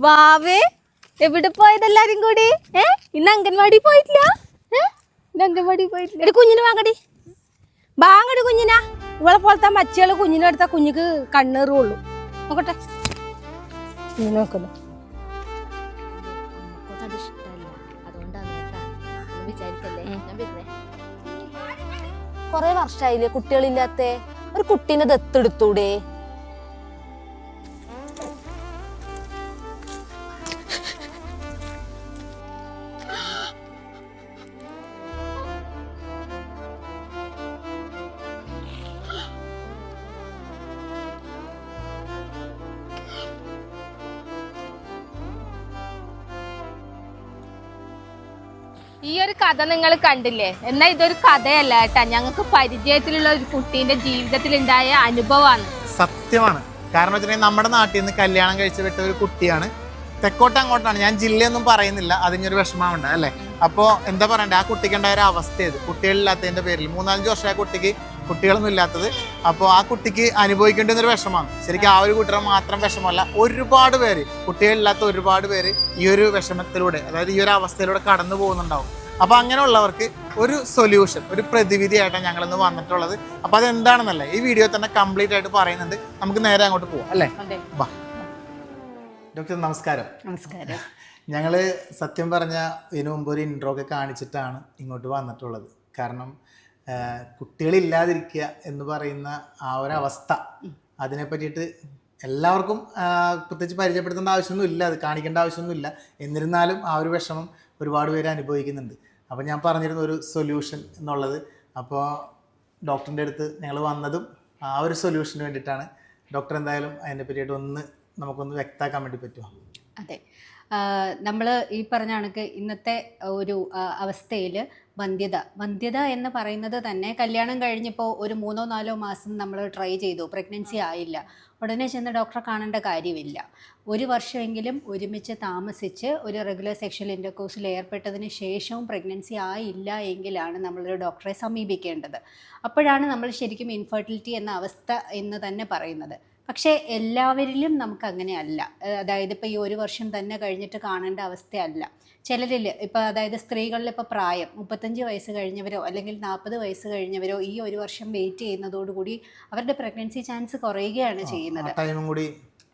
വാവേ എവിടെ പോയതെല്ലാരും കൂടി? ഏ? ഇന്ന് അംഗൻവാടി പോയിട്ടില്ല? ഏ? ഇന്ന് അംഗൻവാടി പോയിട്ടില്ല. ഒരു കുഞ്ഞിന് വാങ്ങടി. വാങ്ങടി കുഞ്ഞിനാ. ഇവളെ പോലത്തെ മച്ചികൾ കുഞ്ഞിനെ എടുത്ത കുഞ്ഞിക്ക് കണ്ണേറുള്ളൂ നോക്കട്ടെ. കുഞ്ഞിനെ നോക്കുന്നു. കൊറേ വർഷമായില്ലേ കുട്ടികളില്ലാത്ത. ഒരു കുട്ടീനെ ദത്തെടുത്തൂടെ? ഈ ഒരു കഥ നിങ്ങൾ കണ്ടില്ലേ? എന്നാ ഇതൊരു കഥയല്ല കേട്ടാ. ഞങ്ങൾക്ക് പരിചയത്തിലുള്ള ഒരു കുട്ടീന്റെ ജീവിതത്തിൽ ഉണ്ടായ അനുഭവമാണ്. സത്യമാണ്. കാരണം നമ്മുടെ നാട്ടിൽ നിന്ന് കല്യാണം കഴിച്ചു വിട്ട ഒരു കുട്ടിയാണ്. തെക്കോട്ട് അങ്ങോട്ടാണ്. ഞാൻ ജില്ലയൊന്നും പറയുന്നില്ല. അതിനൊരു വിഷമമുണ്ട് അല്ലേ? അപ്പോൾ എന്താ പറയണ്ടേ? ആ കുട്ടിക്ക് ഉണ്ടായ ഒരു അവസ്ഥ ഇത് കുട്ടികളില്ലാത്തതിന്റെ പേരിൽ. മൂന്നാലഞ്ച് വർഷം ആ കുട്ടിക്ക് കുട്ടികളൊന്നും ഇല്ലാത്തത്. അപ്പോൾ ആ കുട്ടിക്ക് അനുഭവിക്കേണ്ട ഒരു വിഷമമാണ് ശരിക്കും ആ ഒരു കൂട്ടർ മാത്രം വിഷമമല്ല ഒരുപാട് പേര് കുട്ടികളില്ലാത്ത ഒരുപാട് പേര് ഈ ഒരു വിഷമത്തിലൂടെ അതായത് ഈ ഒരു അവസ്ഥയിലൂടെ കടന്നു പോകുന്നുണ്ടാവും. അപ്പോൾ അങ്ങനെയുള്ളവർക്ക് ഒരു സൊല്യൂഷൻ ഒരു പ്രതിവിധിയായിട്ടാണ് ഞങ്ങളിന്ന് വന്നിട്ടുള്ളത്. അപ്പോൾ അതെന്താണെന്നല്ല ഈ വീഡിയോ തന്നെ കംപ്ലീറ്റ് ആയിട്ട് പറയുന്നുണ്ട്. നമുക്ക് നേരെ അങ്ങോട്ട് പോവാം അല്ലേ? വാ. ഡോക്ടർ നമസ്കാരം. നമസ്കാരം. ഞങ്ങൾ സത്യം പറഞ്ഞ ഇതിനു മുമ്പ് ഒരു ഇൻട്രോ ഒക്കെ കാണിച്ചിട്ടാണ് ഇങ്ങോട്ട് വന്നിട്ടുള്ളത്. കാരണം കുട്ടികളില്ലാതിരിക്കുക എന്ന് പറയുന്ന ആ ഒരവസ്ഥ. അതിനെ പറ്റിയിട്ട് എല്ലാവർക്കും പ്രത്യേകിച്ച് പരിചയപ്പെടുത്തേണ്ട ആവശ്യമൊന്നും ഇല്ല അത് കാണിക്കേണ്ട ആവശ്യമൊന്നും ഇല്ല എന്നിരുന്നാലും ആ ഒരു വിഷമം ഒരുപാട് പേര് അനുഭവിക്കുന്നുണ്ട്. അപ്പോൾ ഞാൻ പറഞ്ഞിരുന്ന ഒരു സൊല്യൂഷൻ എന്നുള്ളത്. അപ്പോൾ ഡോക്ടറിന്റെ അടുത്ത് ഞങ്ങൾ വന്നതും ആ ഒരു സൊല്യൂഷന് വേണ്ടിയിട്ടാണ്. ഡോക്ടർ എന്തായാലും അതിനെ പറ്റിയിട്ട് ഒന്ന് നമുക്കൊന്ന് വ്യക്തമാക്കാൻ വേണ്ടി പറ്റുമോ? അതെ. നമ്മൾ ഈ പറഞ്ഞ കണക്ക് ഇന്നത്തെ ഒരു അവസ്ഥയിൽ വന്ധ്യത. വന്ധ്യത എന്ന് പറയുന്നത് തന്നെ കല്യാണം കഴിഞ്ഞപ്പോൾ ഒരു മൂന്നോ നാലോ മാസം നമ്മൾ ട്രൈ ചെയ്തു. പ്രഗ്നൻസി ആയില്ല. ഉടനെ ചെന്ന് ഡോക്ടറെ കാണേണ്ട കാര്യമില്ല. ഒരു വർഷമെങ്കിലും ഒരുമിച്ച് താമസിച്ച് ഒരു റെഗുലർ സെക്ഷൽ ഇന്റർകോഴ്സിൽ ഏർപ്പെട്ടതിന് ശേഷവും പ്രഗ്നൻസി ആയില്ല എങ്കിലാണ് നമ്മളൊരു ഡോക്ടറെ സമീപിക്കേണ്ടത്. അപ്പോഴാണ് നമ്മൾ ശരിക്കും ഇൻഫെർട്ടിലിറ്റി എന്ന അവസ്ഥ എന്ന് തന്നെ പറയുന്നത്. പക്ഷേ എല്ലാവരിലും നമുക്ക് അങ്ങനെയല്ല അല്ല അതായത് ഇപ്പോൾ ഈ ഒരു വർഷം തന്നെ കഴിഞ്ഞിട്ട് കാണേണ്ട അവസ്ഥയല്ല. ചിലരിൽ ഇപ്പോൾ അതായത് സ്ത്രീകളിൽ ഇപ്പോൾ പ്രായം മുപ്പത്തഞ്ച് വയസ്സ് കഴിഞ്ഞവരോ അല്ലെങ്കിൽ നാൽപ്പത് വയസ്സ് കഴിഞ്ഞവരോ ഈ ഒരു വർഷം വെയിറ്റ് ചെയ്യുന്നതോടുകൂടി അവരുടെ പ്രഗ്നൻസി ചാൻസ് കുറയുകയാണ് ചെയ്യുന്നത്.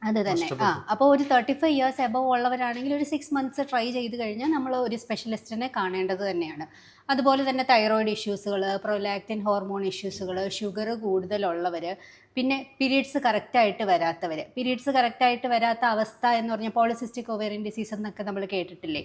അത് തന്നെ. ആ അപ്പോൾ ഒരു തേർട്ടി ഫൈവ് ഇയേഴ്സ് എബവ് ഉള്ളവരാണെങ്കിൽ ഒരു സിക്സ് മന്ത്സ് ട്രൈ ചെയ്ത് കഴിഞ്ഞാൽ നമ്മൾ ഒരു സ്പെഷ്യലിസ്റ്റിനെ കാണേണ്ടത് തന്നെയാണ്. അതുപോലെ തന്നെ തൈറോയിഡ് ഇഷ്യൂസുകൾ പ്രൊലാക്റ്റിൻ ഹോർമോൺ ഇഷ്യൂസുകൾ ഷുഗർ കൂടുതലുള്ളവർ പിന്നെ പീരീഡ്സ് കറക്റ്റായിട്ട് വരാത്തവർ പീരീഡ്സ് കറക്റ്റായിട്ട് വരാത്ത അവസ്ഥ എന്ന് പറഞ്ഞാൽ പോളിസിസ്റ്റിക് ഒവേറിയൻ ഡിസീസ് എന്നൊക്കെ നമ്മൾ കേട്ടിട്ടില്ലേ?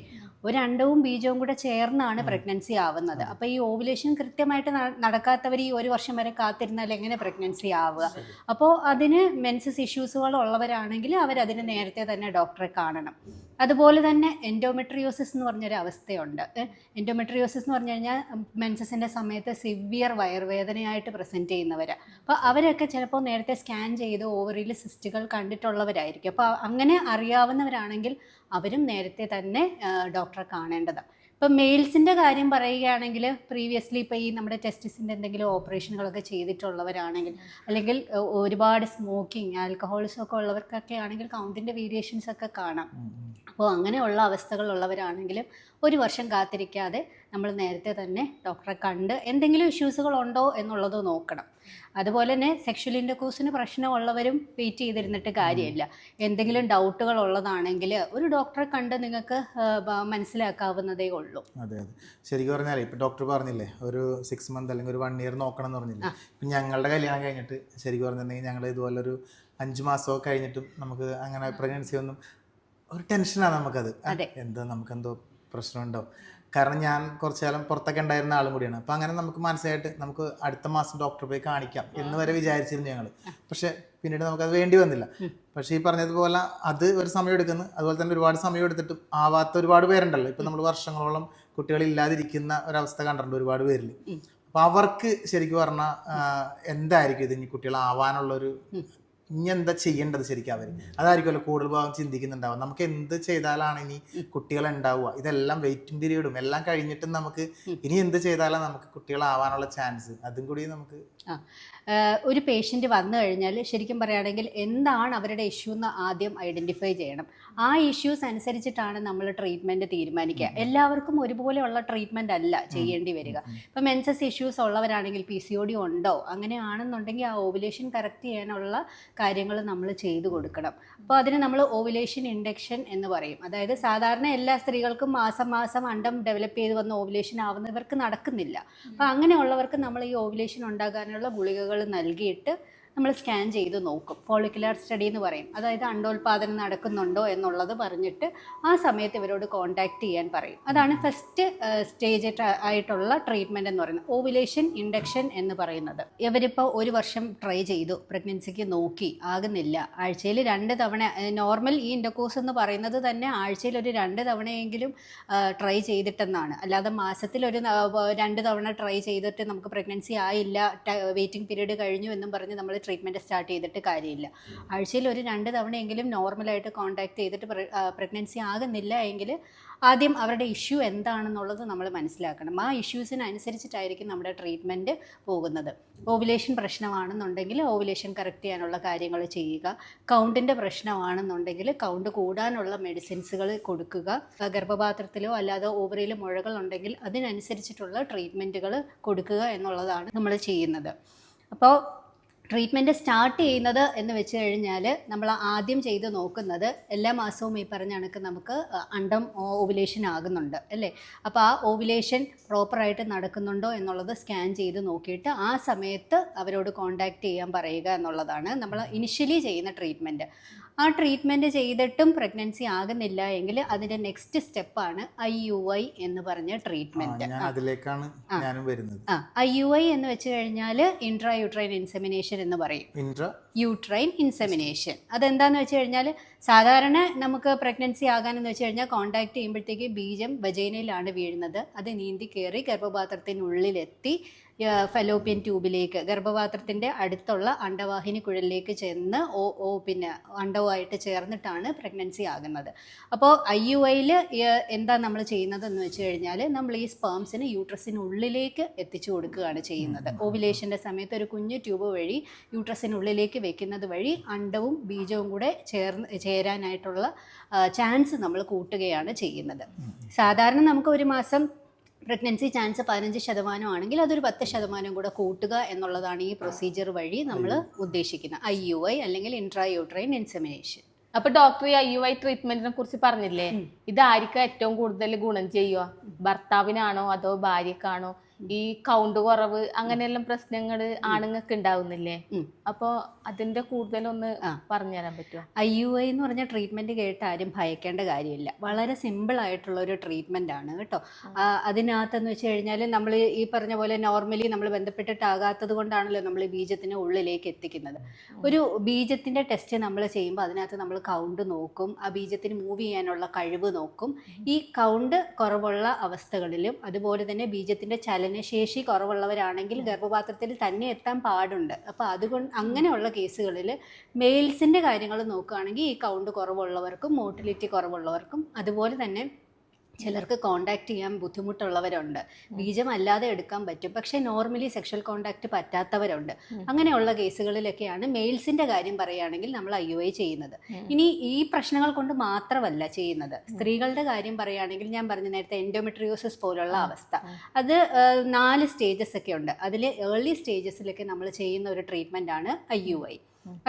ഒരു അണ്ടവും ബീജവും കൂടെ ചേർന്നാണ് പ്രഗ്നൻസി ആവുന്നത്. അപ്പോൾ ഈ ഓവുലേഷൻ കൃത്യമായിട്ട് നടക്കാത്തവർ ഈ ഒരു വർഷം വരെ കാത്തിരുന്നാൽ എങ്ങനെ പ്രഗ്നൻസി ആവുക? അപ്പോൾ അതിന് മെൻസസ് ഇഷ്യൂസുകൾ ഉള്ളവരാണെങ്കിൽ അവരതിന് നേരത്തെ തന്നെ ഡോക്ടറെ കാണണം. അതുപോലെ തന്നെ എൻഡോമെട്രിയോസിസ് എന്ന് പറഞ്ഞൊരു അവസ്ഥയുണ്ട്. എൻഡോമെട്രിയോസിസ് എന്ന് പറഞ്ഞു കഴിഞ്ഞാൽ മെൻസസിന്റെ സമയത്ത് സിവിയർ വയറുവേദനയായിട്ട് പ്രസന്റ് ചെയ്യുന്നവർ അപ്പോൾ അവരൊക്കെ ചിലപ്പോൾ നേരത്തെ സ്കാൻ ചെയ്ത് ഓവറിയിൽ സിസ്റ്റുകൾ കണ്ടിട്ടുള്ളവരായിരിക്കും. അപ്പോൾ അങ്ങനെ അറിയാവുന്നവരാണെങ്കിൽ അവരും നേരത്തെ തന്നെ ഡോക്ടറെ കാണേണ്ടതാണ് ഇപ്പം മെയിൽസിന്റെ കാര്യം പറയുകയാണെങ്കിൽ പ്രീവിയസ്ലി ഇപ്പോൾ ഈ നമ്മുടെ ടെസ്റ്റിസിന്റെ എന്തെങ്കിലും ഓപ്പറേഷനുകളൊക്കെ ചെയ്തിട്ടുള്ളവരാണെങ്കിൽ അല്ലെങ്കിൽ ഒരുപാട് സ്മോക്കിംഗ് ആൽക്കഹോളിസം ഒക്കെ ഉള്ളവർക്കൊക്കെ ആണെങ്കിൽ കൗണ്ടിന്റെ വേരിയേഷൻസ് ഒക്കെ കാണാം. അപ്പോൾ അങ്ങനെയുള്ള അവസ്ഥകളുള്ളവരാണെങ്കിലും ഒരു വർഷം കാത്തിരിക്കാതെ നമ്മൾ നേരത്തെ തന്നെ ഡോക്ടറെ കണ്ട് എന്തെങ്കിലും ഇഷ്യൂസുകൾ ഉണ്ടോ എന്നുള്ളത് നോക്കണം. അതുപോലെ തന്നെ സെക്ഷൽ ഇന്റർകോഴ്സിന് പ്രശ്നമുള്ളവരും വെയിറ്റ് ചെയ്തിരുന്നിട്ട് കാര്യമില്ല. എന്തെങ്കിലും ഡൗട്ടുകൾ ഉള്ളതാണെങ്കിൽ ഒരു ഡോക്ടറെ കണ്ട് നിങ്ങൾക്ക് മനസ്സിലാക്കാവുന്നതേ ഉള്ളൂ. അതെ അതെ. ശരിക്കും പറഞ്ഞാൽ ഇപ്പൊ ഡോക്ടർ പറഞ്ഞില്ലേ ഒരു സിക്സ് മന്ത് അല്ലെങ്കിൽ ഒരു വൺ ഇയർ നോക്കണം എന്ന് പറഞ്ഞില്ലേ? ഇപ്പം ഞങ്ങളുടെ കല്യാണം കഴിഞ്ഞിട്ട് ശരിക്കും പറഞ്ഞിട്ടുണ്ടെങ്കിൽ ഞങ്ങൾ ഇതുപോലെ ഒരു അഞ്ച് മാസമൊക്കെ കഴിഞ്ഞിട്ടും നമുക്ക് അങ്ങനെ പ്രഗ്നൻസി ഒന്നും ഒരു ടെൻഷനാണ് നമുക്കത്. എന്തോ നമുക്കെന്തോ പ്രശ്നമുണ്ടോ? കാരണം ഞാൻ കുറച്ചു കാലം പുറത്തൊക്കെ ഉണ്ടായിരുന്ന ആളും കൂടിയാണ്. അപ്പം അങ്ങനെ നമുക്ക് മനസ്സിലായിട്ട് നമുക്ക് അടുത്ത മാസം ഡോക്ടറെ പോയി കാണിക്കാം എന്ന് വരെ വിചാരിച്ചിരുന്നു ഞങ്ങൾ പക്ഷെ പിന്നീട് നമുക്കത് വേണ്ടി വന്നില്ല. പക്ഷേ ഈ പറഞ്ഞതുപോലെ അത് ഒരു സമയം എടുക്കുന്നു. അതുപോലെ തന്നെ ഒരുപാട് സമയം എടുത്തിട്ട് ആവാത്ത ഒരുപാട് പേരുണ്ടല്ലോ. ഇപ്പം നമ്മൾ വർഷങ്ങളോളം കുട്ടികളില്ലാതിരിക്കുന്ന ഒരവസ്ഥ കണ്ടിട്ടുണ്ട് ഒരുപാട് പേരിൽ അപ്പം അവർക്ക് ശരിക്കും പറഞ്ഞാൽ എന്തായിരിക്കും ഇത് ഇനി കുട്ടികളാവാനുള്ളൊരു ഇനി എന്താ ചെയ്യേണ്ടത് ശരിക്കും അവർ അതായിരിക്കുമല്ലോ കൂടുതൽ ഭാഗം ചിന്തിക്കുന്നുണ്ടാവുക. നമുക്ക് എന്ത് ചെയ്താലാണ് ഇനി കുട്ടികൾ ഉണ്ടാവുക ഇതെല്ലാം വെയിറ്റിംഗ് പീരീഡും എല്ലാം കഴിഞ്ഞിട്ടും നമുക്ക് ഇനി എന്ത് ചെയ്താലാണ് നമുക്ക് കുട്ടികളാവാനുള്ള ചാൻസ് അതും കൂടി നമുക്ക് ഒരു പേഷ്യന്റ് വന്നു കഴിഞ്ഞാൽ ശരിക്കും പറയുകയാണെങ്കിൽ എന്താണ് അവരുടെ ഇഷ്യൂ എന്ന് ആദ്യം ഐഡന്റിഫൈ ചെയ്യണം. ആ ഇഷ്യൂസ് അനുസരിച്ചിട്ടാണ് നമ്മൾ ട്രീറ്റ്മെന്റ് തീരുമാനിക്കുക. എല്ലാവർക്കും ഒരുപോലെയുള്ള ട്രീറ്റ്മെന്റ് അല്ല ചെയ്യേണ്ടി വരിക. ഇപ്പം മെൻസസ് ഇഷ്യൂസ് ഉള്ളവരാണെങ്കിൽ പി സി ഒ ഡി ഉണ്ടോ? അങ്ങനെയാണെന്നുണ്ടെങ്കിൽ ആ ഓവുലേഷൻ കറക്റ്റ് ചെയ്യാനുള്ള കാര്യങ്ങൾ നമ്മൾ ചെയ്തു കൊടുക്കണം. അപ്പോൾ അതിന് നമ്മൾ ഓവുലേഷൻ ഇൻഡക്ഷൻ എന്ന് പറയും. അതായത് സാധാരണ എല്ലാ സ്ത്രീകൾക്കും മാസം മാസം അണ്ടം ഡെവലപ്പ് ചെയ്ത് വന്ന ഓവുലേഷൻ ആവുന്നവർക്ക് നടക്കുന്നില്ല. അപ്പോൾ അങ്ങനെയുള്ളവർക്ക് നമ്മൾ ഈ ഓവുലേഷൻ ഉണ്ടാകാനുള്ള ഗുളികകൾ നൽകിയിട്ട് നമ്മൾ സ്കാൻ ചെയ്ത് നോക്കും. ഫോളിക്കുലർ സ്റ്റഡി എന്ന് പറയും. അതായത് അണ്ടോൽപാദനം നടക്കുന്നുണ്ടോ എന്നുള്ളത് പറഞ്ഞിട്ട് ആ സമയത്ത് ഇവരോട് കോൺടാക്റ്റ് ചെയ്യാൻ പറയും. അതാണ് ഫസ്റ്റ് സ്റ്റേജ് ആയിട്ടുള്ള ട്രീറ്റ്മെന്റ് എന്ന് പറയുന്നത്. ഓവുലേഷൻ ഇൻഡക്ഷൻ എന്ന് പറയുന്നത്. ഇവരിപ്പോൾ ഒരു വർഷം ട്രൈ ചെയ്തു. പ്രഗ്നൻസിക്ക് നോക്കി. ആകുന്നില്ല. ആഴ്ചയിൽ രണ്ട് തവണ നോർമൽ ഈ ഇൻഡക്കോസ് എന്ന് പറയുന്നത് തന്നെ ആഴ്ചയിൽ ഒരു രണ്ട് തവണയെങ്കിലും ട്രൈ ചെയ്തിട്ടെന്നാണ്. അല്ലാതെ മാസത്തിൽ ഒരു രണ്ട് തവണ ട്രൈ ചെയ്തിട്ട് നമുക്ക് പ്രഗ്നൻസി ആയില്ല. വെയിറ്റിംഗ് പീരീഡ് കഴിഞ്ഞു എന്നും പറഞ്ഞ് നമ്മൾ ട്രീറ്റ്മെന്റ് സ്റ്റാർട്ട് ചെയ്തിട്ട് കാര്യമില്ല. ആഴ്ചയിൽ ഒരു രണ്ട് തവണയെങ്കിലും നോർമലായിട്ട് കോൺടാക്ട് ചെയ്തിട്ട് പ്രഗ്നൻസി ആകുന്നില്ല എങ്കിൽ ആദ്യം അവരുടെ ഇഷ്യൂ എന്താണെന്നുള്ളത് നമ്മൾ മനസ്സിലാക്കണം. ആ ഇഷ്യൂസിനനുസരിച്ചിട്ടായിരിക്കും നമ്മുടെ ട്രീറ്റ്മെന്റ് പോകുന്നത്. ഓവുലേഷൻ പ്രശ്നമാണെന്നുണ്ടെങ്കിൽ ഓവുലേഷൻ കറക്റ്റ് ചെയ്യാനുള്ള കാര്യങ്ങൾ ചെയ്യുക. കൗണ്ടിന്റെ പ്രശ്നമാണെന്നുണ്ടെങ്കിൽ കൗണ്ട് കൂടാനുള്ള മെഡിസിൻസുകൾ കൊടുക്കുക. ഗർഭപാത്രത്തിലോ അല്ലാതെ ഓവറിയിലോ മുഴകളുണ്ടെങ്കിൽ അതിനനുസരിച്ചിട്ടുള്ള ട്രീറ്റ്മെന്റുകൾ കൊടുക്കുക എന്നുള്ളതാണ് നമ്മൾ ചെയ്യുന്നത്. അപ്പോൾ ട്രീറ്റ്മെന്റ് സ്റ്റാർട്ട് ചെയ്യുന്നത് എന്ന് വെച്ച് കഴിഞ്ഞാൽ നമ്മൾ ആദ്യം ചെയ്ത് നോക്കുന്നത് എല്ലാ മാസവും ഈ പറഞ്ഞ കണക്ക് നമുക്ക് അണ്ടം ഓവുലേഷൻ ആകുന്നുണ്ട് അല്ലേ? അപ്പോൾ ആ ഓവുലേഷൻ പ്രോപ്പറായിട്ട് നടക്കുന്നുണ്ടോ എന്നുള്ളത് സ്കാൻ ചെയ്ത് നോക്കിയിട്ട് ആ സമയത്ത് അവരോട് കോൺടാക്റ്റ് ചെയ്യാൻ പറയുക എന്നുള്ളതാണ് നമ്മൾ ഇനിഷ്യലി ചെയ്യുന്ന ട്രീറ്റ്മെന്റ് ആ ട്രീറ്റ്മെന്റ് ചെയ്തിട്ടും പ്രഗ്നൻസി ആകുന്നില്ല എങ്കിൽ അതിന്റെ നെക്സ്റ്റ് സ്റ്റെപ്പാണ് ഐ യു ഐ എന്ന് പറഞ്ഞ ട്രീറ്റ്മെന്റ് അതിലേക്കാണ് ഞാനും വരുന്നത്. ആ ഐ യു ഐ എന്ന് വെച്ച് കഴിഞ്ഞാൽ ഇൻട്രാ യൂട്രൈൻ ഇൻസെമിനേഷൻ എന്ന് പറയും. ഇൻട്രാ യൂട്രൈൻ ഇൻസെമിനേഷൻ അതെന്താന്ന് വെച്ച് കഴിഞ്ഞാൽ സാധാരണ നമുക്ക് പ്രഗ്നൻസി ആകാനെന്ന് വെച്ച് കഴിഞ്ഞാൽ കോണ്ടാക്ട് ചെയ്യുമ്പോഴത്തേക്ക് ബീജം ബജൈനയിലാണ് വീഴുന്നത്. അത് നീന്തി കയറി ഗർഭപാത്രത്തിനുള്ളിലെത്തി ഫെലോപ്പിയൻ ട്യൂബിലേക്ക് ഗർഭപാത്രത്തിന്റെ അടുത്തുള്ള അണ്ടവാഹിനി കുഴലിലേക്ക് ചെന്ന് ഓ ഓ പിന്നെ അണ്ടവുമായിട്ട് ചേർന്നിട്ടാണ് പ്രഗ്നൻസി ആകുന്നത്. അപ്പോൾ ഐ യു ഐയിൽ എന്താ നമ്മൾ ചെയ്യുന്നത് എന്ന് വെച്ച് കഴിഞ്ഞാൽ നമ്മൾ ഈ സ്പേംസിന് യൂട്രസിനുള്ളിലേക്ക് എത്തിച്ചു കൊടുക്കുകയാണ് ചെയ്യുന്നത്. ഓവിലേഷന്റെ സമയത്ത് ഒരു കുഞ്ഞു ട്യൂബ് വഴി യൂട്രസിനുള്ളിലേക്ക് വെക്കുന്നത് വഴി അണ്ടവും ബീജവും കൂടെ ചേർന്ന് ചേരാനായിട്ടുള്ള ചാൻസ് നമ്മൾ കൂട്ടുകയാണ് ചെയ്യുന്നത്. സാധാരണ നമുക്ക് ഒരു മാസം പ്രഗ്നൻസി ചാൻസ് പതിനഞ്ച് ശതമാനം ആണെങ്കിൽ അതൊരു പത്ത് ശതമാനം കൂടെ കൂട്ടുക എന്നുള്ളതാണ് ഈ പ്രൊസീജിയർ വഴി നമ്മൾ ഉദ്ദേശിക്കുന്നത് ഐ യു ഐ അല്ലെങ്കിൽ ഇൻട്രായൂട്രൈൻ ഇൻസമിനേഷൻ ഇൻസെമിനേഷൻ അപ്പൊ ഡോക്ടർ ഈ ഐ യു ഐ ട്രീറ്റ്മെന്റിനെ കുറിച്ച് പറഞ്ഞില്ലേ? ഇത് ആർക്കാ ഏറ്റവും കൂടുതൽ ഗുണം ചെയ്യുക. ഭർത്താവിനാണോ അതോ ഭാര്യക്കാണോ? ഈ കൗണ്ട് കുറവ് അങ്ങനെയെല്ലാം പ്രശ്നങ്ങൾ ആണുങ്ങൾക്ക് ഉണ്ടാവുന്നില്ലേ? അപ്പോ അതിന്റെ കൂടുതലൊന്ന് ഒന്ന് പറഞ്ഞുതരാൻ പറ്റുമോ? ഐ യു ഐ എന്ന് പറഞ്ഞ ട്രീറ്റ്മെന്റ് കേട്ട് ആരും ഭയക്കേണ്ട കാര്യമില്ല. വളരെ സിമ്പിൾ ആയിട്ടുള്ള ഒരു ട്രീറ്റ്മെന്റ് ആണ് കേട്ടോ. അതിനകത്തെന്ന് വെച്ച് കഴിഞ്ഞാൽ നമ്മൾ ഈ പറഞ്ഞ പോലെ നോർമലി നമ്മൾ ബന്ധപ്പെട്ടിട്ടാകാത്തത് കൊണ്ടാണല്ലോ നമ്മൾ ബീജത്തിന് ഉള്ളിലേക്ക് എത്തിക്കുന്നത്. ഒരു ബീജത്തിന്റെ ടെസ്റ്റ് നമ്മൾ ചെയ്യുമ്പോൾ അതിനകത്ത് നമ്മൾ കൗണ്ട് നോക്കും. ആ ബീജത്തിന് മൂവ് ചെയ്യാനുള്ള കഴിവ് നോക്കും. ഈ കൗണ്ട് കുറവുള്ള അവസ്ഥകളിലും അതുപോലെ തന്നെ ബീജത്തിന്റെ ബീജത്തിന്റെ ചലനശേഷി കുറവുള്ളവരാണെങ്കിൽ ഗർഭപാത്രത്തിൽ തന്നെ എത്താൻ പാടുണ്ട്. അപ്പോൾ അതുകൊണ്ട് അങ്ങനെയുള്ള കേസുകളിൽ മെയിൽസിന്റെ കാര്യങ്ങൾ നോക്കുകയാണെങ്കിൽ ഈ കൗണ്ട് കുറവുള്ളവർക്കും മോട്ടിലിറ്റി കുറവുള്ളവർക്കും അതുപോലെ തന്നെ ചിലർക്ക് കോണ്ടാക്ട് ചെയ്യാൻ ബുദ്ധിമുട്ടുള്ളവരുണ്ട്. ബീജം അല്ലാതെ എടുക്കാൻ പറ്റും. പക്ഷേ നോർമലി സെക്ഷൽ കോണ്ടാക്ട് പറ്റാത്തവരുണ്ട്. അങ്ങനെയുള്ള കേസുകളിലൊക്കെയാണ് മെയിൽസിന്റെ കാര്യം പറയുകയാണെങ്കിൽ നമ്മൾ ഐ യു ഐ ചെയ്യുന്നത്. ഇനി ഈ പ്രശ്നങ്ങൾ കൊണ്ട് മാത്രമല്ല ചെയ്യുന്നത്. സ്ത്രീകളുടെ കാര്യം പറയുകയാണെങ്കിൽ ഞാൻ പറഞ്ഞ നേരത്തെ എൻഡോമെട്രിയോസിസ് പോലുള്ള അവസ്ഥ. അത് നാല് സ്റ്റേജസ് ഒക്കെ ഉണ്ട്. അതിൽ ഏർലി സ്റ്റേജസിലൊക്കെ നമ്മൾ ചെയ്യുന്ന ഒരു ട്രീറ്റ്മെന്റ് ആണ് ഐ യു ഐ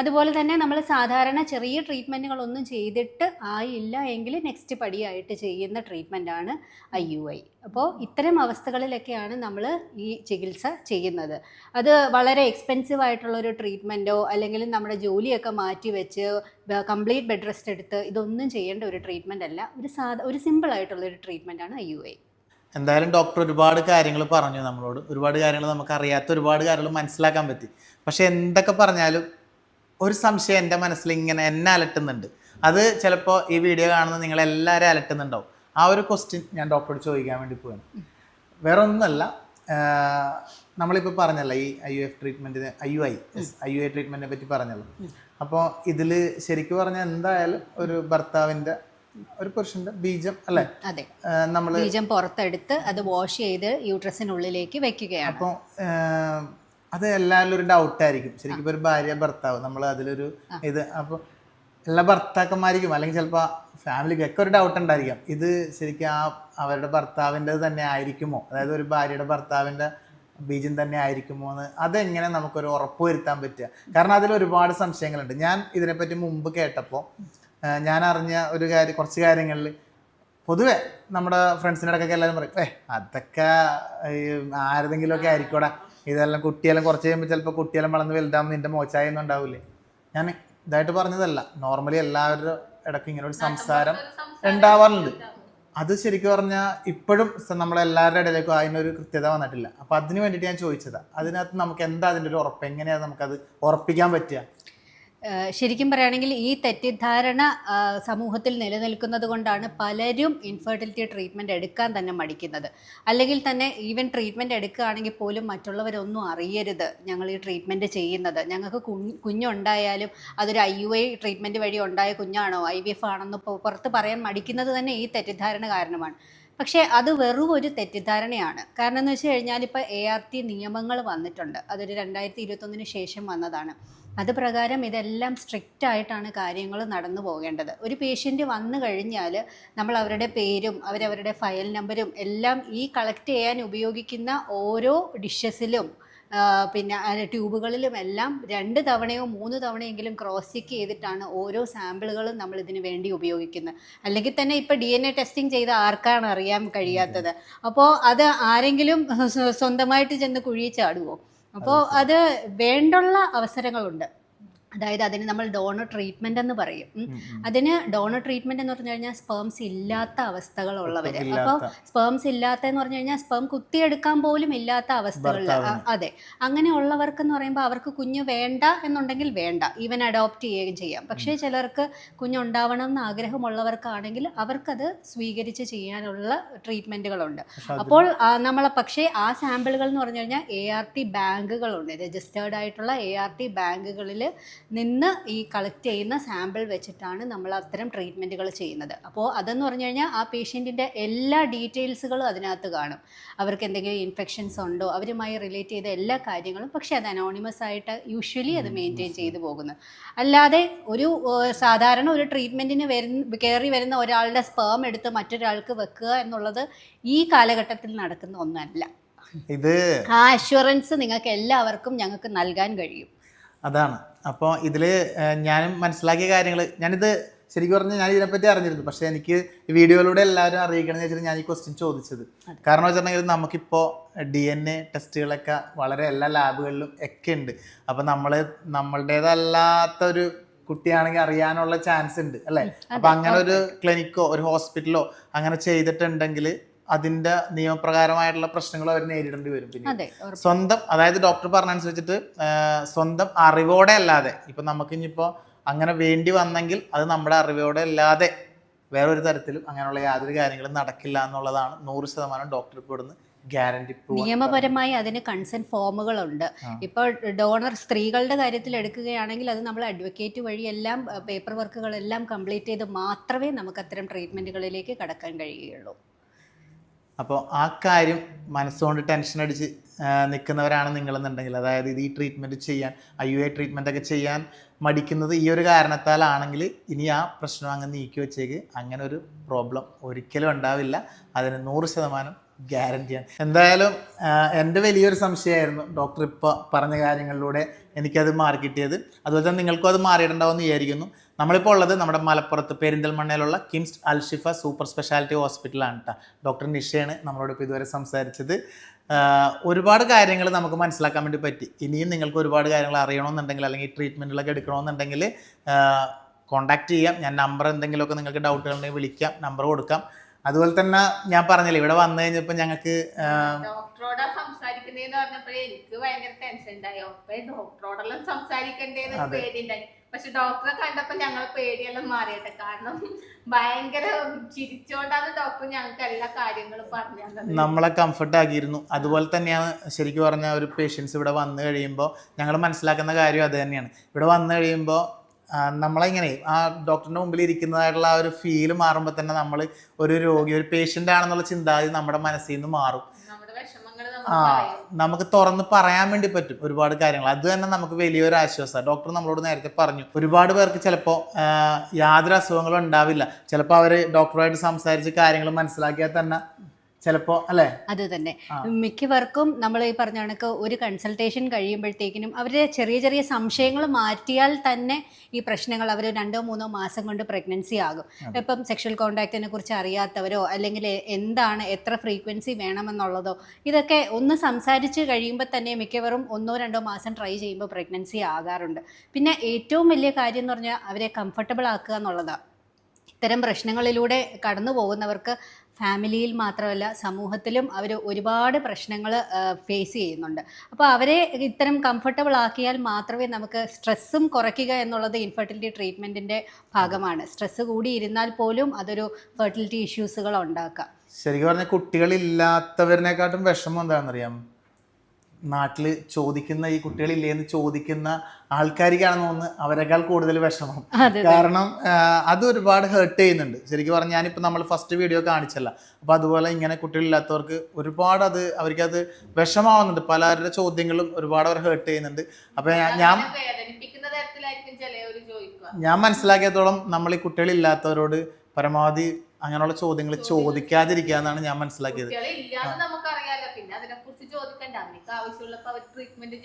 അതുപോലെ തന്നെ നമ്മൾ സാധാരണ ചെറിയ ട്രീറ്റ്മെന്റുകളൊന്നും ചെയ്തിട്ട് ആയില്ല എങ്കിൽ നെക്സ്റ്റ് പടിയായിട്ട് ചെയ്യുന്ന ട്രീറ്റ്മെന്റ് ആണ് ഐ യു ഐ അപ്പോൾ ഇത്തരം അവസ്ഥകളിലൊക്കെയാണ് നമ്മൾ ഈ ചികിത്സ ചെയ്യുന്നത്. അത് വളരെ എക്സ്പെൻസീവ് ആയിട്ടുള്ളൊരു ട്രീറ്റ്മെന്റോ അല്ലെങ്കിൽ നമ്മുടെ ജോലിയൊക്കെ മാറ്റി വെച്ച് കംപ്ലീറ്റ് ബെഡ് റെസ്റ്റ് എടുത്ത് ഇതൊന്നും ചെയ്യേണ്ട ഒരു ട്രീറ്റ്മെന്റ് അല്ല. ഒരു സാധാ ഒരു സിമ്പിൾ ആയിട്ടുള്ള ഒരു ട്രീറ്റ്മെന്റ് ആണ് ഐ യു ഐ എന്തായാലും ഡോക്ടർ ഒരുപാട് കാര്യങ്ങൾ പറഞ്ഞു നമ്മളോട്. ഒരുപാട് കാര്യങ്ങൾ നമുക്ക് അറിയാത്ത ഒരുപാട് കാര്യങ്ങൾ മനസ്സിലാക്കാൻ പറ്റി. പക്ഷെ എന്തൊക്കെ പറഞ്ഞാലും ഒരു സംശയം എന്റെ മനസ്സിൽ ഇങ്ങനെ എന്നെ അലട്ടുന്നുണ്ട്. അത് ചിലപ്പോൾ ഈ വീഡിയോ കാണുന്ന നിങ്ങളെല്ലാവരും അലട്ടുന്നുണ്ടാവും. ആ ഒരു ക്വസ്റ്റ്യൻ ഞാൻ ഡോക്ടറോട് ചോദിക്കാൻ വേണ്ടി പോവാണ്. വേറെ ഒന്നുമല്ല നമ്മളിപ്പോൾ പറഞ്ഞല്ലോ ഈ I U F ട്രീറ്റ്മെന്റിന് I U I I U I ട്രീറ്റ്മെന്റിനെ പറ്റി പറഞ്ഞല്ലോ. അപ്പോൾ ഇതിൽ ശരിക്കും പറഞ്ഞാൽ എന്തായാലും ഒരു ഭർത്താവിന്റെ ഒരു പുരുഷന്റെ ബീജം അല്ലേ? അതെ. നമ്മൾ ബീജം പുറത്തെടുത്ത് അത് വാഷ് ചെയ്ത് യൂട്രസിനുള്ളിലേക്ക് വെക്കുകയാണ്. അപ്പോൾ അത് എല്ലാവരിലും ഒരു ഡൗട്ട് ആയിരിക്കും. ശരിക്കും ഇപ്പോൾ ഒരു ഭാര്യ ഭർത്താവ് നമ്മൾ അതിലൊരു ഇത് അപ്പോൾ എല്ലാ ഭർത്താക്കന്മാരിക്കും അല്ലെങ്കിൽ ചിലപ്പോൾ ഫാമിലിക്ക് ഒക്കെ ഒരു ഡൗട്ട് ഉണ്ടായിരിക്കാം. ഇത് ശരിക്കും ആ അവരുടെ ഭർത്താവിന്റെ തന്നെ ആയിരിക്കുമോ? അതായത് ഒരു ഭാര്യയുടെ ഭർത്താവിന്റെ ബീജം തന്നെ ആയിരിക്കുമോ എന്ന്? അതെങ്ങനെ നമുക്കൊരു ഉറപ്പ് വരുത്താൻ പറ്റുക? കാരണം അതിൽ ഒരുപാട് സംശയങ്ങളുണ്ട്. ഞാൻ ഇതിനെപ്പറ്റി മുമ്പ് കേട്ടപ്പോൾ ഞാൻ അറിഞ്ഞ ഒരു കാര്യം കുറച്ച് കാര്യങ്ങളിൽ പൊതുവെ നമ്മുടെ ഫ്രണ്ട്സിന്റെ ഇടയ്ക്കൊക്കെ എല്ലാവരും പറയും ഏ അതൊക്കെ ഈ ആരെതെങ്കിലും ഒക്കെ ആയിരിക്കോടാ ഇതെല്ലാം കുട്ടിയെല്ലാം കുറച്ച് കഴിയുമ്പോൾ ചിലപ്പോൾ കുട്ടിയെല്ലാം വളർന്ന് വലുതാകുമ്പോൾ നിന്റെ മോച്ചായൊന്നും ഉണ്ടാവില്ലേ ഞാൻ ഇതായിട്ട് പറഞ്ഞതല്ല. നോർമലി എല്ലാവരുടെ ഇടയ്ക്ക് ഇങ്ങനെ ഒരു സംസാരം ഉണ്ടാവാറുണ്ട്. അത് ശരിക്കും പറഞ്ഞാൽ ഇപ്പോഴും നമ്മളെല്ലാവരുടെ ഇടയിലേക്കും അതിനൊരു കൃത്യത വന്നിട്ടില്ല. അപ്പോൾ അതിന് വേണ്ടിയിട്ട് ഞാൻ ചോദിച്ചതാണ് അതിനകത്ത് നമുക്ക് എന്താ അതിന്റെ ഒരു ഉറപ്പ്? എങ്ങനെയാണ് നമുക്കത് ഉറപ്പിക്കാൻ പറ്റുക? ശരിക്കും പറയുകയാണെങ്കിൽ ഈ തെറ്റിദ്ധാരണ സമൂഹത്തിൽ നിലനിൽക്കുന്നത് കൊണ്ടാണ് പലരും ഇൻഫെർട്ടിലിറ്റി ട്രീറ്റ്മെന്റ് എടുക്കാൻ തന്നെ മടിക്കുന്നത്. അല്ലെങ്കിൽ തന്നെ ഈവൻ ട്രീറ്റ്മെന്റ് എടുക്കുകയാണെങ്കിൽ പോലും മറ്റുള്ളവരൊന്നും അറിയരുത് ഞങ്ങൾ ഈ ട്രീറ്റ്മെന്റ് ചെയ്യുന്നത്. ഞങ്ങൾക്ക് കുഞ്ഞ് കുഞ്ഞുണ്ടായാലും അതൊരു ഐ യു ഐ ട്രീറ്റ്മെന്റ് വഴി ഉണ്ടായ കുഞ്ഞാണോ? ഐ വി എഫ് ആണെന്ന് പുറത്ത് പറയാൻ മടിക്കുന്നത് തന്നെ ഈ തെറ്റിദ്ധാരണ കാരണമാണ്. പക്ഷേ അത് വെറും ഒരു തെറ്റിദ്ധാരണയാണ്. കാരണം എന്ന് വെച്ച് കഴിഞ്ഞാൽ ഇപ്പോൾ എ ആർ ടി നിയമങ്ങൾ വന്നിട്ടുണ്ട്. അതൊരു രണ്ടായിരത്തി ഇരുപത്തൊന്നിന് ശേഷം വന്നതാണ്. അത് പ്രകാരം ഇതെല്ലാം സ്ട്രിക്റ്റ് ആയിട്ടാണ് കാര്യങ്ങൾ നടന്നു പോകേണ്ടത്. ഒരു പേഷ്യന്റ് വന്നു കഴിഞ്ഞാൽ നമ്മൾ അവരുടെ പേരും അവരവരുടെ ഫയൽ നമ്പരും എല്ലാം ഈ കളക്ട് ചെയ്യാൻ ഉപയോഗിക്കുന്ന ഓരോ ഡിഷസിലും പിന്നെ ട്യൂബുകളിലും എല്ലാം രണ്ട് തവണയോ മൂന്ന് തവണയെങ്കിലും ക്രോസ് ചെക്ക് ചെയ്തിട്ടാണ് ഓരോ സാമ്പിളുകളും നമ്മൾ ഇതിന് വേണ്ടി ഉപയോഗിക്കുന്നത്. അല്ലെങ്കിൽ തന്നെ ഇപ്പോൾ ഡി എൻ എ ടെസ്റ്റിംഗ് ചെയ്ത ആർക്കാണ് അറിയാൻ കഴിയാത്തത്. അപ്പോൾ അത് ആരെങ്കിലും സ്വന്തമായിട്ട് ചെന്ന് കുഴി ചാടുമോ അപ്പോൾ അത് വേണ്ടുള്ള അവസരങ്ങളുണ്ട്. അതായത് അതിന് നമ്മൾ ഡോണർ ട്രീറ്റ്മെന്റ് എന്ന് പറയും. അതിന് ഡോണർ ട്രീറ്റ്മെന്റ് എന്ന് പറഞ്ഞു കഴിഞ്ഞാൽ സ്പേംസ് ഇല്ലാത്ത അവസ്ഥകളുള്ളവർ അപ്പോൾ. സ്പേംസ് ഇല്ലാത്ത എന്ന് പറഞ്ഞു കഴിഞ്ഞാൽ സ്പേം കുത്തിയെടുക്കാൻ പോലും ഇല്ലാത്ത അവസ്ഥകളിൽ അതെ. അങ്ങനെയുള്ളവർക്ക് എന്ന് പറയുമ്പോൾ അവർക്ക് കുഞ്ഞ് വേണ്ട എന്നുണ്ടെങ്കിൽ വേണ്ട. ഈവൻ അഡോപ്റ്റ് ചെയ്യുകയും ചെയ്യാം. പക്ഷേ ചിലർക്ക് കുഞ്ഞുണ്ടാവണം എന്ന് ആഗ്രഹമുള്ളവർക്കാണെങ്കിൽ അവർക്കത് സ്വീകരിച്ച് ചെയ്യാനുള്ള ട്രീറ്റ്മെന്റുകളുണ്ട് അപ്പോൾ നമ്മൾ പക്ഷേ ആ സാമ്പിളുകൾ എന്ന് പറഞ്ഞു കഴിഞ്ഞാൽ എ ആർ ടി ബാങ്കുകളുണ്ട് രജിസ്റ്റേർഡ് ആയിട്ടുള്ള എ ആർ ടി ബാങ്കുകളിൽ നിന്ന് ഈ കളക്ട് ചെയ്യുന്ന സാമ്പിൾ വെച്ചിട്ടാണ് നമ്മൾ അത്തരം ട്രീറ്റ്മെന്റുകൾ ചെയ്യുന്നത്. അപ്പോൾ അതെന്ന് പറഞ്ഞു കഴിഞ്ഞാൽ ആ പേഷ്യന്റിന്റെ എല്ലാ ഡീറ്റെയിൽസുകളും അതിനകത്ത് കാണും. അവർക്ക് എന്തെങ്കിലും ഇൻഫെക്ഷൻസ് ഉണ്ടോ അവരുമായി റിലേറ്റ് ചെയ്ത എല്ലാ കാര്യങ്ങളും പക്ഷേ അത് അനോണിമസ് ആയിട്ട് യൂഷ്വലി അത് മെയിന്റെയിൻ ചെയ്തു പോകുന്നു. അല്ലാതെ ഒരു സാധാരണ ഒരു ട്രീറ്റ്മെന്റിന് വരുന്ന കയറി വരുന്ന ഒരാളുടെ സ്പേം എടുത്ത് മറ്റൊരാൾക്ക് വെക്കുക എന്നുള്ളത് ഈ കാലഘട്ടത്തിൽ നടക്കുന്ന ഒന്നല്ല. ഇത് ആ അഷ്വറൻസ് നിങ്ങൾക്ക് എല്ലാവർക്കും ഞങ്ങൾക്ക് നൽകാൻ കഴിയും. അതാണ്. അപ്പോൾ ഇതിൽ ഞാനും മനസ്സിലാക്കിയ കാര്യങ്ങൾ ഞാനിത് ശരിക്കും പറഞ്ഞാൽ ഞാൻ ഇതിനെപ്പറ്റി അറിഞ്ഞിരുന്നു. പക്ഷേ എനിക്ക് വീഡിയോയിലൂടെ എല്ലാവരും അറിയിക്കണമെന്ന് വെച്ചിട്ട് ഞാൻ ഈ ക്വസ്റ്റ്യൻ ചോദിച്ചത്. കാരണം വെച്ചിട്ടുണ്ടെങ്കിൽ നമുക്കിപ്പോൾ ഡി എൻ എ ടെസ്റ്റുകളൊക്കെ വളരെ എല്ലാ ലാബുകളിലും ഒക്കെ ഉണ്ട്. അപ്പോൾ നമ്മൾ നമ്മളുടേതല്ലാത്ത ഒരു കുട്ടിയാണെങ്കിൽ അറിയാനുള്ള ചാൻസ് ഉണ്ട് അല്ലേ? അപ്പം അങ്ങനെ ഒരു ക്ലിനിക്കോ ഒരു ഹോസ്പിറ്റലോ അങ്ങനെ ചെയ്തിട്ടുണ്ടെങ്കിൽ അതിന്റെ നിയമപ്രകാരമായിട്ടുള്ള പ്രശ്നങ്ങൾ അവർ നേരിടേണ്ടി വരും പിന്നെ സ്വന്തം അതായത് ഡോക്ടർ പറഞ്ഞ അനുസരിച്ചിട്ട് സ്വന്തം അറിവോടെ അല്ലാതെ ഇപ്പൊ നമുക്ക് ഇനിയിപ്പോ അങ്ങനെ വേണ്ടി വന്നെങ്കിൽ അത് നമ്മുടെ അറിവോടെ അല്ലാതെ വേറൊരു തരത്തിലും അങ്ങനെയുള്ള യാതൊരു കാര്യങ്ങളും നടക്കില്ല എന്നുള്ളതാണ് നൂറ് ശതമാനം ഡോക്ടർ ഇപ്പോൾ ഇവിടുന്ന് ഗ്യാരണ്ടി നിയമപരമായി അതിന് കൺസെന്റ് ഫോമുകളുണ്ട് ഇപ്പോൾ ഡോണർ സ്ത്രീകളുടെ കാര്യത്തിൽ എടുക്കുകയാണെങ്കിൽ അത് നമ്മൾ അഡ്വക്കേറ്റ് വഴി എല്ലാം പേപ്പർ വർക്കുകളെല്ലാം കംപ്ലീറ്റ് ചെയ്ത് മാത്രമേ നമുക്ക് അത്തരം ട്രീറ്റ്മെന്റുകളിലേക്ക് കടക്കാൻ കഴിയുകയുള്ളൂ. അപ്പോൾ ആ കാര്യം മനസ്സുകൊണ്ട് ടെൻഷൻ അടിച്ച് നിൽക്കുന്നവരാണ് നിങ്ങളെന്നുണ്ടെങ്കിൽ. അതായത് ഇത് ഈ ട്രീറ്റ്മെന്റ് ചെയ്യാൻ ഐ യു ഐ ട്രീറ്റ്മെന്റൊക്കെ ചെയ്യാൻ മടിക്കുന്നത് ഈ ഒരു കാരണത്താലാണെങ്കിൽ ഇനി ആ പ്രശ്നം അങ്ങ് നീക്കി വെച്ചേക്ക്. അങ്ങനെ ഒരു പ്രോബ്ലം ഒരിക്കലും ഉണ്ടാവില്ല. അതിന് നൂറ് ശതമാനം ഗ്യാരണ്ടിയാണ് എന്തായാലും എന്റെ വലിയൊരു സംശയമായിരുന്നു ഡോക്ടർ ഇപ്പോൾ പറഞ്ഞ കാര്യങ്ങളിലൂടെ എനിക്കത് മാറി കിട്ടിയത്. അതുപോലെ തന്നെ നിങ്ങൾക്കും അത് മാറിയിട്ടുണ്ടാവുമെന്ന് വിചാരിക്കുന്നു. നമ്മളിപ്പോൾ ഉള്ളത് നമ്മുടെ മലപ്പുറത്ത് പെരിന്തൽമണ്ണയിലുള്ള കിംസ് അൽഷിഫ സൂപ്പർ സ്പെഷ്യാലിറ്റി ഹോസ്പിറ്റലാണ് കേട്ടോ ഡോക്ടർ നിഷയാണ് നമ്മളോട് ഇപ്പോൾ ഇതുവരെ സംസാരിച്ചത്. ഒരുപാട് കാര്യങ്ങൾ നമുക്ക് മനസ്സിലാക്കാൻ വേണ്ടി പറ്റി. ഇനിയും നിങ്ങൾക്ക് ഒരുപാട് കാര്യങ്ങൾ അറിയണമെന്നുണ്ടെങ്കിൽ അല്ലെങ്കിൽ ട്രീറ്റ്മെന്റുകളൊക്കെ എടുക്കണമെന്നുണ്ടെങ്കിൽ കോൺടാക്ട് ചെയ്യാം. ഞാൻ നമ്പർ എന്തെങ്കിലുമൊക്കെ നിങ്ങൾക്ക് ഡൗട്ടുകളുണ്ടെങ്കിൽ വിളിക്കാം. നമ്പർ കൊടുക്കാം. അതുപോലെ തന്നെ ഞാൻ പറഞ്ഞില്ലേ ഇവിടെ വന്നു കഴിഞ്ഞപ്പോൾ ഞങ്ങൾക്ക് ഡോക്ടറോട് സംസാരിക്കുന്നതെന്ന് പറഞ്ഞപ്പോഴേ എനിക്ക് ഭയങ്കര ടെൻഷൻ ഉണ്ടായോ അപ്പൊ ഡോക്ടറോടെല്ലാം സംസാരിക്കണ്ടേന്ന്. പേടിയുണ്ടായി. പക്ഷെ ഡോക്ടറെ കണ്ടപ്പോ ഞങ്ങൾ പേടിയെല്ലാം മാറിയട്ടെ. കാരണം ഭയങ്കര ചിരിച്ചോണ്ടാണ് ഡോക്ടർ ഞങ്ങൾക്ക് എല്ലാ കാര്യങ്ങളും പറഞ്ഞു നമ്മളെ കംഫർട്ട് ആക്കിയിരുന്നു. അതുപോലെ തന്നെയാണ് ശരിക്കും പറഞ്ഞ ഒരു പേഷ്യൻസ് ഇവിടെ വന്നു കഴിയുമ്പോൾ ഞങ്ങൾ മനസ്സിലാക്കുന്ന കാര്യം അത് തന്നെയാണ്. ഇവിടെ വന്നു കഴിയുമ്പോൾ നമ്മളിങ്ങനെ ആ ഡോക്ടറിന്റെ മുമ്പിൽ ഇരിക്കുന്നതായിട്ടുള്ള ആ ഒരു ഫീൽ മാറുമ്പോൾ തന്നെ നമ്മൾ ഒരു രോഗി ഒരു പേഷ്യന്റ് ആണെന്നുള്ള ചിന്താഗതി നമ്മുടെ മനസ്സിൽ നിന്ന് മാറും. ആ നമുക്ക് തുറന്ന് പറയാൻ വേണ്ടി പറ്റും ഒരുപാട് കാര്യങ്ങൾ. അത് തന്നെ നമുക്ക് വലിയൊരു ആശ്വാസമാണ്. ഡോക്ടർ നമ്മളോട് നേരത്തെ പറഞ്ഞു. ഒരുപാട് പേർക്ക് ചിലപ്പോൾ യാതൊരു അസുഖങ്ങളും ഉണ്ടാവില്ല. ചിലപ്പോൾ അവർ ഡോക്ടറുമായിട്ട് സംസാരിച്ച് കാര്യങ്ങൾ മനസ്സിലാക്കിയാൽ തന്നെ ചിലപ്പോൾ അല്ലെ? അത് തന്നെ. മിക്കവർക്കും നമ്മൾ ഈ പറഞ്ഞ കണക്ക് ഒരു കൺസൾട്ടേഷൻ കഴിയുമ്പോഴത്തേക്കിനും അവരുടെ ചെറിയ ചെറിയ സംശയങ്ങൾ മാറ്റിയാൽ തന്നെ ഈ പ്രശ്നങ്ങൾ അവർ രണ്ടോ മൂന്നോ മാസം കൊണ്ട് പ്രഗ്നൻസി ആകും. ഇപ്പം സെക്ഷൽ കോണ്ടാക്റ്റിനെ കുറിച്ച് അറിയാത്തവരോ അല്ലെങ്കിൽ എന്താണ് എത്ര ഫ്രീക്വൻസി വേണമെന്നുള്ളതോ ഇതൊക്കെ ഒന്ന് സംസാരിച്ച് കഴിയുമ്പോൾ തന്നെ മിക്കവരും ഒന്നോ രണ്ടോ മാസം ട്രൈ ചെയ്യുമ്പോൾ പ്രഗ്നൻസി ആകാറുണ്ട്. പിന്നെ ഏറ്റവും വലിയ കാര്യം എന്ന് പറഞ്ഞാൽ അവരെ കംഫർട്ടബിൾ ആക്കുക എന്നുള്ളതാണ് ഇത്തരം പ്രശ്നങ്ങളിലൂടെ കടന്നു പോകുന്നവർക്ക് ഫാമിലിയിൽ മാത്രമല്ല സമൂഹത്തിലും അവർ ഒരുപാട് പ്രശ്നങ്ങൾ ഫേസ് ചെയ്യുന്നുണ്ട്. അപ്പോൾ അവരെ ഇത്തരം കംഫർട്ടബിൾ ആക്കിയാൽ മാത്രമേ നമുക്ക് സ്ട്രെസ്സും കുറയ്ക്കുക എന്നുള്ളത് ഇൻഫെർട്ടിലിറ്റി ട്രീറ്റ്മെന്റിന്റെ ഭാഗമാണ്. സ്ട്രെസ്സ് കൂടി ഇരുന്നാൽ പോലും അതൊരു ഫെർട്ടിലിറ്റി ഇഷ്യൂസുകൾ ഉണ്ടാക്കാം. ശരിക്കും പറഞ്ഞാൽ കുട്ടികളില്ലാത്തവരിനെക്കാട്ടും വിഷമം എന്താണെന്നറിയാം നാട്ടിൽ ചോദിക്കുന്ന ഈ കുട്ടികളില്ലേ എന്ന് ചോദിക്കുന്ന ആൾക്കാർക്കാണ് തോന്നുന്നു അവരെക്കാൾ കൂടുതൽ വിഷമം. കാരണം അത് ഒരുപാട് ഹേർട്ട് ചെയ്യുന്നുണ്ട്. ശരിക്കും പറഞ്ഞാൽ ഞാനിപ്പോൾ നമ്മൾ ഫസ്റ്റ് വീഡിയോ കാണിച്ചല്ല. അപ്പോൾ അതുപോലെ ഇങ്ങനെ കുട്ടികളില്ലാത്തവർക്ക് ഒരുപാട് അത് അവർക്കത് വിഷമാവുന്നുണ്ട്. പലരുടെ ചോദ്യങ്ങളും ഒരുപാട് അവർ ഹേർട്ട് ചെയ്യുന്നുണ്ട്. അപ്പോൾ ഞാൻ ഞാൻ വേദനിപ്പിക്കുന്ന തരത്തിലായിരിക്കും ചിലവര് ചോദിക്കുക. ഞാൻ മനസ്സിലാക്കിയത്തോളം നമ്മൾ ഈ കുട്ടികളില്ലാത്തവരോട് പരമാവധി അങ്ങനെയുള്ള ചോദ്യങ്ങൾ ചോദിക്കാതിരിക്കുക എന്നാണ് ഞാൻ മനസ്സിലാക്കിയത്. ചോദിക്കണ്ട. അവർക്ക് ആവശ്യമുള്ളപ്പോ അവർ ട്രീറ്റ്മെന്റ്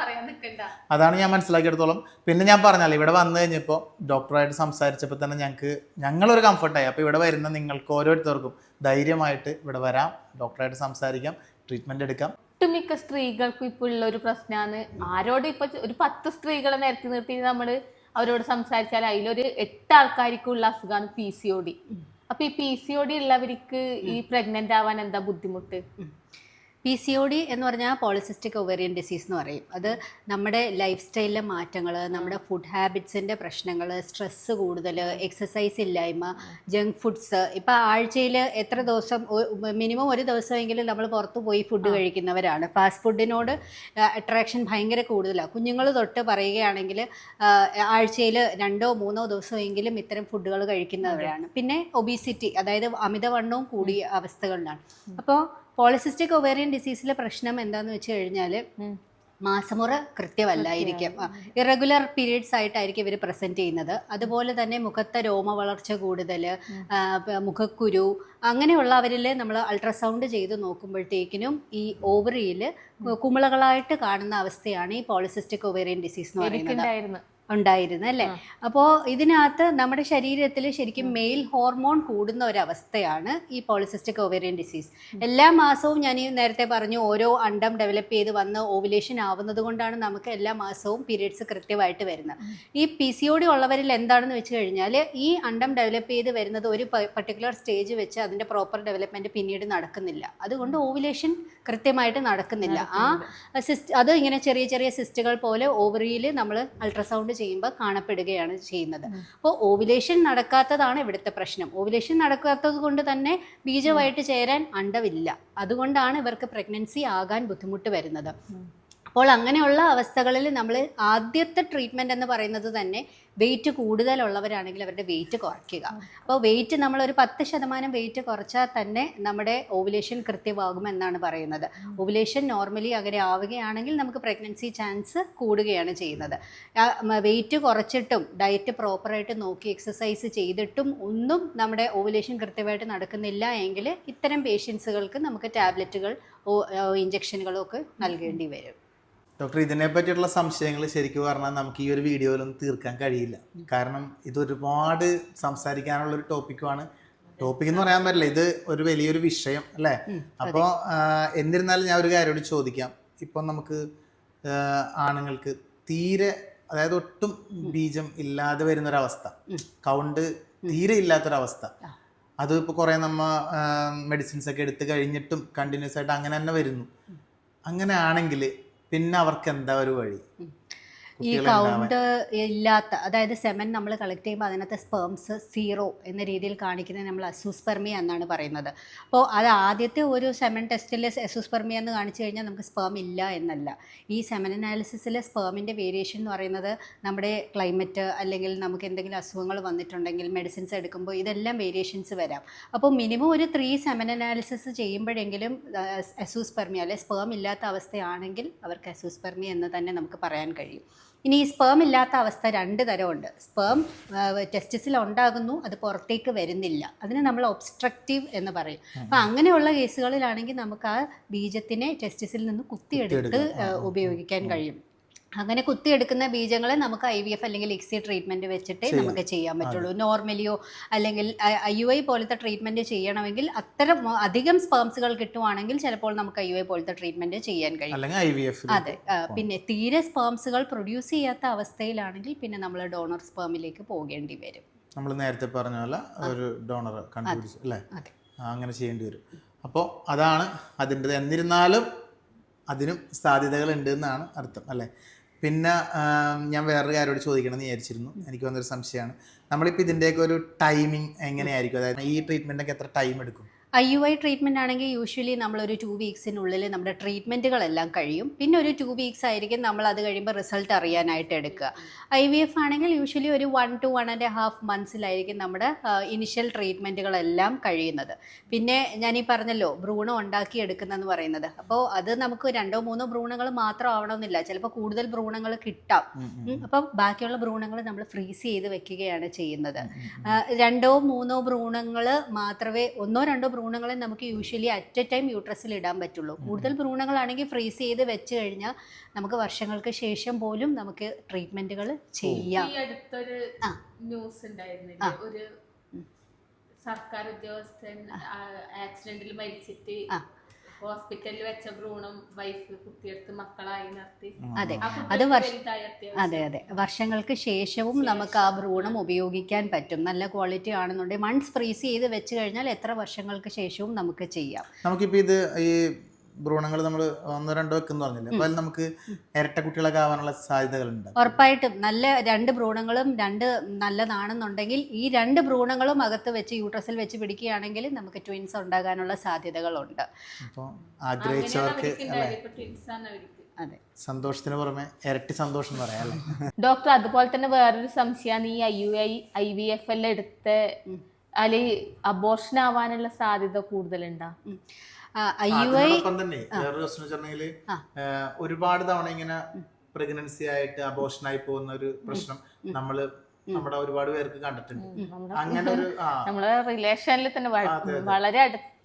പറയാൻ നിൽക്കണ്ട അതാണ് ഞാൻ മനസ്സിലാക്കിയെടുത്തോളം. പിന്നെ ഞാൻ പറഞ്ഞാൽ ഇവിടെ വന്നു കഴിഞ്ഞപ്പോൾ ഡോക്ടറായിട്ട് സംസാരിച്ചപ്പോൾ തന്നെ ഞങ്ങൾക്ക് ഞങ്ങളൊരു കംഫർട്ടായി അപ്പോൾ ഇവിടെ വരുന്ന നിങ്ങൾക്ക് ഓരോരുത്തർക്കും ധൈര്യമായിട്ട് ഇവിടെ വരാം ഡോക്ടറായിട്ട് സംസാരിക്കാം ട്രീറ്റ്മെന്റ് എടുക്കാം. ഒട്ടുമിക്ക സ്ത്രീകൾക്കും ഇപ്പൊ ഉള്ള ഒരു പ്രശ്നമാണ് ആരോട് ഇപ്പൊ ഒരു പത്ത് സ്ത്രീകളെ നിരത്തി നിർത്തി നമ്മൾ അവരോട് സംസാരിച്ചാൽ അതിലൊരു എട്ട് ആൾക്കാർക്കുള്ള അസുഖമാണ് പി സി ഒ ഡി അപ്പൊ ഈ പി സി ഒ ഡി ഉള്ളവർക്ക് ഈ പ്രഗ്നന്റ് ആവാൻ എന്താ ബുദ്ധിമുട്ട്? പി സി ഒ ഡി എന്ന് പറഞ്ഞാൽ പോളിസിസ്റ്റിക് ഒവേറിയൻ ഡിസീസ് എന്ന് പറയും. അത് നമ്മുടെ ലൈഫ് സ്റ്റൈലിലെ മാറ്റങ്ങൾ നമ്മുടെ ഫുഡ് ഹാബിറ്റ്സിന്റെ പ്രശ്നങ്ങൾ സ്ട്രെസ്സ് കൂടുതൽ എക്സസൈസ് ഇല്ലായ്മ ജങ്ക് ഫുഡ്സ് ഇപ്പം ആഴ്ചയിൽ എത്ര ദിവസം മിനിമം ഒരു ദിവസമെങ്കിലും നമ്മൾ പുറത്ത് പോയി ഫുഡ് കഴിക്കുന്നവരാണ്. ഫാസ്റ്റ് ഫുഡിനോട് അട്രാക്ഷൻ ഭയങ്കര കൂടുതലാണ് കുഞ്ഞുങ്ങൾ തൊട്ട് പറയുകയാണെങ്കിൽ ആഴ്ചയിൽ രണ്ടോ മൂന്നോ ദിവസമെങ്കിലും ഇത്തരം ഫുഡുകൾ കഴിക്കുന്നവരാണ്. പിന്നെ ഒബീസിറ്റി അതായത് അമിതവണ്ണവും കൂടിയ അവസ്ഥകളിലാണ്. അപ്പോൾ പോളിസിസ്റ്റിക് ഒവേറിയൻ ഡിസീസിലെ പ്രശ്നം എന്താന്ന് വെച്ച് കഴിഞ്ഞാൽ. മാസമുറ കൃത്യമല്ലായിരിക്കും. ഇറഗുലർ പീരീഡ്സ് ആയിട്ടായിരിക്കും ഇവർ പ്രസന്റ് ചെയ്യുന്നത്. അതുപോലെ തന്നെ മുഖത്തെ രോമ വളർച്ച കൂടുതൽ മുഖക്കുരു അങ്ങനെയുള്ളവരിൽ നമ്മൾ അൾട്രാസൗണ്ട് ചെയ്ത് നോക്കുമ്പോഴത്തേക്കിനും ഈ ഓവറിയിൽ കുമിളകളായിട്ട് കാണുന്ന അവസ്ഥയാണ് ഈ പോളിസിസ്റ്റിക് ഒവേറിയൻ ഡിസീസ് എന്ന് പറയുന്നത്. ഉണ്ടായിരുന്നു അല്ലേ? അപ്പോൾ ഇതിനകത്ത് നമ്മുടെ ശരീരത്തിൽ ശരിക്കും മെയിൽ ഹോർമോൺ കൂടുന്ന ഒരവസ്ഥയാണ് ഈ പോളിസിസ്റ്റിക് ഓവേറിയൻ ഡിസീസ്. എല്ലാ മാസവും ഞാൻ ഈ നേരത്തെ പറഞ്ഞു ഓരോ അണ്ടം ഡെവലപ്പ് ചെയ്ത് വന്ന് ഓവുലേഷൻ ആവുന്നത് കൊണ്ടാണ് നമുക്ക് എല്ലാ മാസവും പീരീഡ്സ് കൃത്യമായിട്ട് വരുന്നത്. ഈ പി സി ഒ ഡി ഉള്ളവരിൽ എന്താണെന്ന് വെച്ച് കഴിഞ്ഞാൽ ഈ അണ്ടം ഡെവലപ്പ് ചെയ്ത് വരുന്നത് ഒരു പർട്ടിക്കുലർ സ്റ്റേജ് വെച്ച് അതിന്റെ പ്രോപ്പർ ഡെവലപ്മെന്റ് പിന്നീട് നടക്കുന്നില്ല. അതുകൊണ്ട് ഓവുലേഷൻ കൃത്യമായിട്ട് നടക്കുന്നില്ല. ആ സിസ്റ്റ് അത് ഇങ്ങനെ ചെറിയ ചെറിയ സിസ്റ്റുകൾ പോലെ ഓവറിയിൽ നമ്മൾ അൾട്രാസൗണ്ട് ചെയ്യുമ്പോൾ കാണപ്പെടുകയാണ് ചെയ്യുന്നത്. അപ്പോൾ ഓവുലേഷൻ നടക്കാത്തതാണ് ഇവിടുത്തെ പ്രശ്നം. ഓവുലേഷൻ നടക്കാത്തത് കൊണ്ട് തന്നെ ബീജമായിട്ട് ചേരാൻ അണ്ടവില്ല. അതുകൊണ്ടാണ് ഇവർക്ക് പ്രഗ്നൻസി ആകാൻ ബുദ്ധിമുട്ട് വരുന്നത്. അപ്പോൾ അങ്ങനെയുള്ള അവസ്ഥകളിൽ നമ്മൾ ആദ്യത്തെ ട്രീറ്റ്മെന്റ് എന്ന് പറയുന്നത് തന്നെ വെയിറ്റ് കൂടുതലുള്ളവരാണെങ്കിൽ അവരുടെ വെയിറ്റ് കുറയ്ക്കുക. അപ്പോൾ വെയിറ്റ് ഒരു പത്ത് ശതമാനം വെയിറ്റ് കുറച്ചാൽ തന്നെ നമ്മുടെ ഓവുലേഷൻ കൃത്യമാകുമെന്നാണ് പറയുന്നത്. ഓവുലേഷൻ നോർമലി അങ്ങനെ ആവുകയാണെങ്കിൽ നമുക്ക് പ്രഗ്നൻസി ചാൻസ് കൂടുകയാണ് ചെയ്യുന്നത്. വെയിറ്റ് കുറച്ചിട്ടും ഡയറ്റ് പ്രോപ്പറായിട്ട് നോക്കി എക്സസൈസ് ചെയ്തിട്ടും ഒന്നും നമ്മുടെ ഓവുലേഷൻ കൃത്യമായിട്ട് നടക്കുന്നില്ല എങ്കിൽ ഇത്തരം പേഷ്യൻസുകൾക്ക് നമുക്ക് ടാബ്ലറ്റുകൾ ഇഞ്ചക്ഷനുകളൊക്കെ നൽകേണ്ടി വരും. ഡോക്ടർ ഇതിനെ പറ്റിയുള്ള സംശയങ്ങൾ ശരിക്കും പറഞ്ഞാൽ നമുക്ക് ഈ ഒരു വീഡിയോയിലൊന്നും തീർക്കാൻ കഴിയില്ല. കാരണം ഇത് ഒരുപാട് സംസാരിക്കാനുള്ള ഒരു ടോപ്പിക്കുമാണ് ടോപ്പിക് എന്ന് പറയാൻ പറ്റില്ല ഇത് ഒരു വലിയൊരു വിഷയം അല്ലേ? അപ്പോൾ എന്നിരുന്നാലും ഞാൻ ഒരു കാര്യം ചോദിക്കാം. ഇപ്പം നമുക്ക് ആണുങ്ങൾക്ക് തീരെ അതായത് ഒട്ടും ബീജം ഇല്ലാതെ വരുന്നൊരവസ്ഥ. കൗണ്ട് തീരെ ഇല്ലാത്തൊരവസ്ഥ. അത് ഇപ്പോൾ കുറേ നമ്മ മെഡിസിൻസ് ഒക്കെ എടുത്ത് കഴിഞ്ഞിട്ടും കണ്ടിന്യൂസ് ആയിട്ട് അങ്ങനെ തന്നെ വരുന്നു. അങ്ങനെ ആണെങ്കിൽ പിന്നെ അവർക്ക് എന്താ ഒരു വഴി? ഈ കൗണ്ട് ഇല്ലാത്ത അതായത് സെമൻ നമ്മൾ കളക്ട് ചെയ്യുമ്പോൾ അതിനകത്ത് സ്പേംസ് സീറോ എന്ന രീതിയിൽ കാണിക്കുന്നത് നമ്മൾ അസൂസ്പെർമിയ എന്നാണ് പറയുന്നത്. അപ്പോൾ അത് ആദ്യത്തെ ഒരു സെമൻ ടെസ്റ്റിൽ അസൂസ്പെർമിയ എന്ന് കാണിച്ചു കഴിഞ്ഞാൽ നമുക്ക് സ്പേം ഇല്ല എന്നല്ല. ഈ സെമൻ അനാലിസിസിലെ സ്പേമിന്റെ വേരിയേഷൻ എന്ന് പറയുന്നത് നമ്മുടെ ക്ലൈമറ്റ് അല്ലെങ്കിൽ നമുക്ക് എന്തെങ്കിലും അസുഖങ്ങൾ വന്നിട്ടുണ്ടെങ്കിൽ മെഡിസിൻസ് എടുക്കുമ്പോൾ ഇതെല്ലാം വേരിയേഷൻസ് വരാം. അപ്പോൾ മിനിമം ഒരു ത്രീ സെമൻ അനാലിസിസ് ചെയ്യുമ്പോഴെങ്കിലും അസൂസ്പെർമിയ അല്ലെ സ്പേം ഇല്ലാത്ത അവസ്ഥയാണെങ്കിൽ അവർക്ക് അസൂസ്പെർമിയ എന്ന് തന്നെ നമുക്ക് പറയാൻ കഴിയും. ഇനി ഈ സ്പേം ഇല്ലാത്ത അവസ്ഥ രണ്ട് തരമുണ്ട് സ്പേം ടെസ്റ്റിസിൽ ഉണ്ടാകുന്നു അത് പുറത്തേക്ക് വരുന്നില്ല. അതിന് നമ്മൾ ഒബ്സ്ട്രക്റ്റീവ് എന്ന് പറയും. അപ്പം അങ്ങനെയുള്ള കേസുകളിലാണെങ്കിൽ നമുക്ക് ആ ബീജത്തിനെ ടെസ്റ്റിസിൽ നിന്ന് കുത്തിയെടുത്ത് ഉപയോഗിക്കാൻ കഴിയും. അങ്ങനെ കുത്തിയെടുക്കുന്ന ബീജങ്ങളെ നമുക്ക് ഐ വി എഫ് അല്ലെങ്കിൽ എക്സി ട്രീറ്റ്മെന്റ് വെച്ചിട്ടേ നമുക്ക് ചെയ്യാൻ പറ്റുള്ളൂ. നോർമലിയോ അല്ലെങ്കിൽ ഐ യു ഐ പോലത്തെ ട്രീറ്റ്മെന്റ് ചെയ്യണമെങ്കിൽ അത്തരം അധികം സ്പേംസുകൾ കിട്ടുവാണെങ്കിൽ ചിലപ്പോൾ നമുക്ക് ഐ യു ഐ പോലത്തെ ട്രീറ്റ്മെന്റ് ചെയ്യാൻ കഴിയും. അതെ. പിന്നെ തീരെ സ്പേംസുകൾ പ്രൊഡ്യൂസ് ചെയ്യാത്ത അവസ്ഥയിലാണെങ്കിൽ പിന്നെ നമ്മൾ ഡോണർ സ്പേമിലേക്ക് പോകേണ്ടി വരും. നമ്മൾ നേരത്തെ പറഞ്ഞ പോലെ ഒരു ഡോണർ കണ്ടുപിടിച്ചു അല്ലേ? അങ്ങനെ ചെയ്യേണ്ടി വരും. അപ്പോൾ അതാണ് അതിന്റെ എന്നിരുന്നാലും അതിനും സാധ്യതകൾ ഉണ്ട് എന്നാണ് അർത്ഥം അല്ലേ? പിന്നെ ഞാൻ വേറൊരു കാര്യോട് ചോദിക്കണമെന്ന് വിചാരിച്ചിരുന്നു. എനിക്ക് വന്നൊരു സംശയമാണ്. നമ്മളിപ്പോൾ ഇതിന്റെയൊക്കെ ഒരു ടൈമിംഗ് എങ്ങനെയായിരിക്കും? അതായത് ഈ ട്രീറ്റ്മെന്റൊക്കെ എത്ര ടൈം എടുക്കും? ഐ യു ഐ ട്രീറ്റ്മെന്റ് ആണെങ്കിൽ യൂഷ്വലി നമ്മളൊരു ടു വീക്സിനുള്ളിൽ നമ്മുടെ ട്രീറ്റ്മെന്റുകളെല്ലാം കഴിയും. പിന്നെ ഒരു ടു വീക്സ് ആയിരിക്കും നമ്മൾ അത് കഴിയുമ്പോൾ റിസൾട്ട് അറിയാനായിട്ട് എടുക്കുക. ഐ വി എഫ് ആണെങ്കിൽ യൂഷ്വലി ഒരു one two one and half മന്ത്സിലായിരിക്കും നമ്മുടെ ഇനിഷ്യൽ ട്രീറ്റ്മെന്റുകളെല്ലാം കഴിയുന്നത്. പിന്നെ ഞാൻ ഈ പറഞ്ഞല്ലോ ഭ്രൂണം ഉണ്ടാക്കി എടുക്കുന്നതെന്ന് പറയുന്നത്. അപ്പോൾ അത് നമുക്ക് രണ്ടോ മൂന്നോ ഭ്രൂണങ്ങൾ മാത്രം ആവണമെന്നില്ല. ചിലപ്പോൾ കൂടുതൽ ഭ്രൂണങ്ങൾ കിട്ടാം. അപ്പോൾ അപ്പം ബാക്കിയുള്ള ഭ്രൂണങ്ങൾ നമ്മൾ ഫ്രീസ് ചെയ്ത് വെക്കുകയാണ് ചെയ്യുന്നത്. രണ്ടോ മൂന്നോ ഭ്രൂണങ്ങൾ മാത്രമേ ഒന്നോ രണ്ടോ ഭ്രൂണങ്ങളെ നമുക്ക് യൂഷ്വലി അറ്റ് എ ടൈം യൂട്രസിൽ ഇടാൻ പറ്റുള്ളൂ. കൂടുതൽ ഭ്രൂണങ്ങളാണെങ്കിൽ ഫ്രീസ് ചെയ്ത് വെച്ച് കഴിഞ്ഞാൽ നമുക്ക് വർഷങ്ങൾക്ക് ശേഷം പോലും നമുക്ക് ട്രീറ്റ്മെന്റുകൾ ചെയ്യാം. ഈ അടുത്തൊരു ന്യൂസ് ഉണ്ടായിരുന്നില്ലേ? ഒരു സർക്കാർ ഉദ്യോഗസ്ഥൻ ആക്സിഡന്റിൽ മരിച്ചിട്ട്. ഹോസ്പിറ്റലിൽ വെച്ച ഭ്രൂണം വൈഫ് കുത്തിയെടുത്ത് മക്കളായി നിർത്തി. അതെ. അത്. അതെ അതെ. വർഷങ്ങൾക്ക് ശേഷവും നമുക്ക് ആ ഭ്രൂണം ഉപയോഗിക്കാൻ പറ്റും. നല്ല ക്വാളിറ്റി ആണെന്നുണ്ടെങ്കിൽ മൺസ് ഫ്രീസ് ചെയ്ത് വെച്ച് കഴിഞ്ഞാൽ എത്ര വർഷങ്ങൾക്ക് ശേഷവും നമുക്ക് ചെയ്യാം. നമുക്കിപ്പോൾ ഇത് ഈ ഭ്രൂണങ്ങൾ നമ്മൾ ഒന്നോ രണ്ടോ വെക്കുന്നു പറഞ്ഞില്ലേ? അപ്പോൾ അതിൽ നമുക്ക് ഇരട്ട കുട്ടികളൊക്കെ ആവാനുള്ള സാധ്യതകളുണ്ട്. ഉറപ്പായിട്ടും. നല്ല രണ്ട് ഭ്രൂണങ്ങളും രണ്ട് നല്ലതാണെന്നുണ്ടെങ്കിൽ ഈ രണ്ട് ഭ്രൂണങ്ങളും അകത്ത് വെച്ച് യൂട്രസിൽ വെച്ച് പിടിക്കുകയാണെങ്കിൽ നമുക്ക് ട്വിൻസ് ഉണ്ടാകാനുള്ള സാധ്യതകളുണ്ട്. അപ്പോൾ ആഗ്രഹിച്ചവർക്ക്. അതെ. സന്തോഷത്തിന് പുറമെ ഇരട്ടി സന്തോഷം എന്ന് പറയാം ഡോക്ടർ അതുപോലെ തന്നെ വേറൊരു സംശയമാണ് ഈ I U I I V F എല്ലാം എടുത്ത് അല്ലെങ്കിൽ അബോർഷൻ ആവാനുള്ള സാധ്യത കൂടുതലുണ്ടോ? അതിനോടൊപ്പം തന്നെ വേറൊരു പ്രശ്നം വെച്ചിട്ടുണ്ടെങ്കിൽ ഒരുപാട് തവണ ഇങ്ങനെ പ്രഗ്നൻസി ആയിട്ട് അബോഷൻ ആയി പോകുന്ന ഒരു പ്രശ്നം നമ്മൾ നമ്മുടെ ഒരുപാട് പേർക്ക് കണ്ടിട്ടുണ്ട്. അങ്ങനെ ഒരു നമ്മളെ റിലേഷനിൽ തന്നെ വളരെ അടുത്ത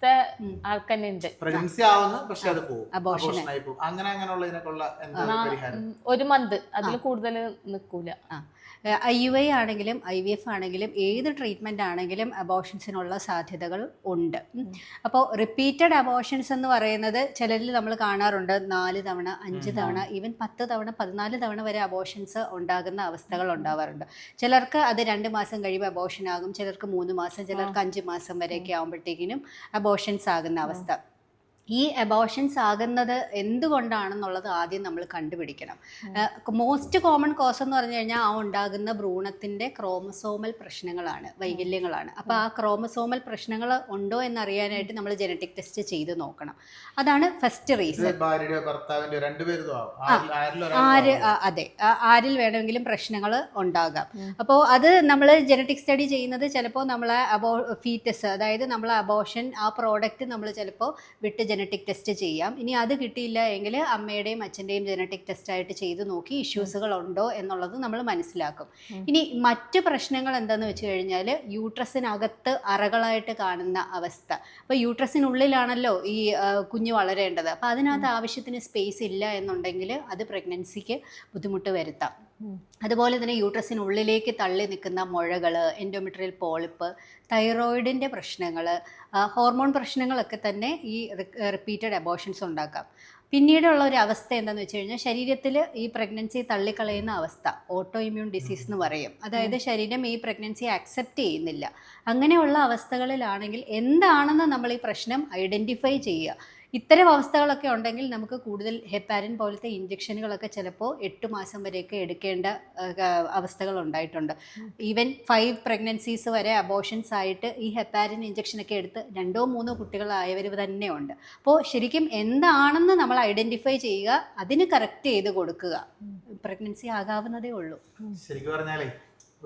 ആൾക്കന്നെ ഉണ്ട് പ്രഗ്നൻസി ആവുന്നു പക്ഷെ അത് പോകും പോകും അങ്ങനെ അങ്ങനെയുള്ളതിനൊക്കെയുള്ള ഒരു മന്ത്. അതിൽ കൂടുതൽ നിൽക്കൂല ഐ യു ഐ ആണെങ്കിലും ഐ വി എഫ് ആണെങ്കിലും ഏത് ട്രീറ്റ്മെന്റ് ആണെങ്കിലും അബോഷൻസിനുള്ള സാധ്യതകൾ ഉണ്ട്. അപ്പോൾ റിപ്പീറ്റഡ് അബോഷൻസ് എന്ന് പറയുന്നത് ചിലരിൽ നമ്മൾ കാണാറുണ്ട്. നാല് തവണ അഞ്ച് തവണ ഈവൻ പത്ത് തവണ പതിനാല് തവണ വരെ അബോഷൻസ് ഉണ്ടാകുന്ന അവസ്ഥകൾ ഉണ്ടാവാറുണ്ട്. ചിലർക്ക് അത് രണ്ട് മാസം കഴിയുമ്പോൾ അബോഷൻ ആകും. ചിലർക്ക് മൂന്ന് മാസം ചിലർക്ക് അഞ്ച് മാസം വരെയൊക്കെ ആകുമ്പോഴത്തേക്കിനും അബോഷൻസ് ആകുന്ന അവസ്ഥ. ഈ അബോഷൻസ് ആകുന്നത് എന്തുകൊണ്ടാണെന്നുള്ളത് ആദ്യം നമ്മൾ കണ്ടുപിടിക്കണം. മോസ്റ്റ് കോമൺ കോസ് എന്ന് പറഞ്ഞു കഴിഞ്ഞാൽ ആ ഉണ്ടാകുന്ന ഭ്രൂണത്തിന്റെ ക്രോമസോമൽ പ്രശ്നങ്ങളാണ് വൈകല്യങ്ങളാണ്. അപ്പോൾ ആ ക്രോമസോമൽ പ്രശ്നങ്ങൾ ഉണ്ടോ എന്നറിയാനായിട്ട് നമ്മൾ ജനറ്റിക് ടെസ്റ്റ് ചെയ്ത് നോക്കണം. അതാണ് ഫസ്റ്റ് റീസൺ ആര് അതെ. ആരിൽ വേണമെങ്കിലും പ്രശ്നങ്ങൾ ഉണ്ടാകാം. അപ്പോൾ അത് നമ്മൾ ജനറ്റിക് സ്റ്റഡി ചെയ്യുന്നത് ചിലപ്പോൾ നമ്മളെ അബോ ഫീറ്റസ് അതായത് നമ്മൾ അബോഷൻ ആ പ്രോഡക്റ്റ് നമ്മൾ ചിലപ്പോൾ വിട്ട് ജനറ്റിക് ടെസ്റ്റ് ചെയ്യാം. ഇനി അത് കിട്ടിയില്ല എങ്കിൽ അമ്മയുടെയും അച്ഛന്റെയും ജനറ്റിക് ടെസ്റ്റ് ആയിട്ട് ചെയ്ത് നോക്കി ഇഷ്യൂസുകൾ ഉണ്ടോ എന്നുള്ളത് നമ്മൾ മനസ്സിലാക്കും. ഇനി മറ്റ് പ്രശ്നങ്ങൾ എന്താണെന്ന് വെച്ച് കഴിഞ്ഞാൽ യൂട്രസിനകത്ത് അറകളായിട്ട് കാണുന്ന അവസ്ഥ. അപ്പോൾ യൂട്രസിനുള്ളിലാണല്ലോ ഈ കുഞ്ഞ് വളരേണ്ടത്. അപ്പോൾ അതിനകത്ത് ആവശ്യത്തിന് സ്പേസ് ഇല്ല എന്നുണ്ടെങ്കിൽ അത് പ്രഗ്നൻസിക്ക് ബുദ്ധിമുട്ട് വരുത്താം. അതുപോലെ തന്നെ യൂട്രസിനുള്ളിലേക്ക് തള്ളി നിൽക്കുന്ന മുഴകൾ എൻഡോമെട്രിയൽ പോളിപ്പ് തൈറോയിഡിന്റെ പ്രശ്നങ്ങൾ ഹോർമോൺ പ്രശ്നങ്ങളൊക്കെ തന്നെ ഈ റിപ്പീറ്റഡ് അബോഷൻസ് ഉണ്ടാക്കാം. പിന്നീടുള്ള ഒരു അവസ്ഥ എന്താണെന്ന് വെച്ച് കഴിഞ്ഞാൽ ശരീരത്തിൽ ഈ പ്രഗ്നൻസി തള്ളിക്കളയുന്ന അവസ്ഥ ഓട്ടോ ഇമ്മ്യൂൺ ഡിസീസ് എന്ന് പറയും. അതായത് ശരീരം ഈ പ്രഗ്നൻസി അക്സെപ്റ്റ് ചെയ്യുന്നില്ല. അങ്ങനെയുള്ള അവസ്ഥകളിലാണെങ്കിൽ എന്താണെന്ന് നമ്മൾ ഈ പ്രശ്നം ഐഡന്റിഫൈ ചെയ്യുക. ഇത്തരം അവസ്ഥകളൊക്കെ ഉണ്ടെങ്കിൽ നമുക്ക് കൂടുതൽ ഹെപ്പാരിൻ പോലത്തെ ഇഞ്ചക്ഷനുകളൊക്കെ ചിലപ്പോൾ എട്ട് മാസം വരെയൊക്കെ എടുക്കേണ്ട അവസ്ഥകൾ ഉണ്ടായിട്ടുണ്ട്. ഈവൻ ഫൈവ് പ്രഗ്നൻസീസ് വരെ അബോഷൻസ് ആയിട്ട് ഈ ഹെപ്പാരിൻ ഇഞ്ചക്ഷനൊക്കെ എടുത്ത് രണ്ടോ മൂന്നോ കുട്ടികളായവർ തന്നെയുണ്ട് അപ്പോൾ ശരിക്കും എന്താണെന്ന് നമ്മൾ ഐഡന്റിഫൈ ചെയ്യുക അതിന് കറക്റ്റ് ചെയ്ത് കൊടുക്കുക. പ്രഗ്നൻസി ആകാവുന്നതേ ഉള്ളൂ. ശരിക്കും പറഞ്ഞാലേ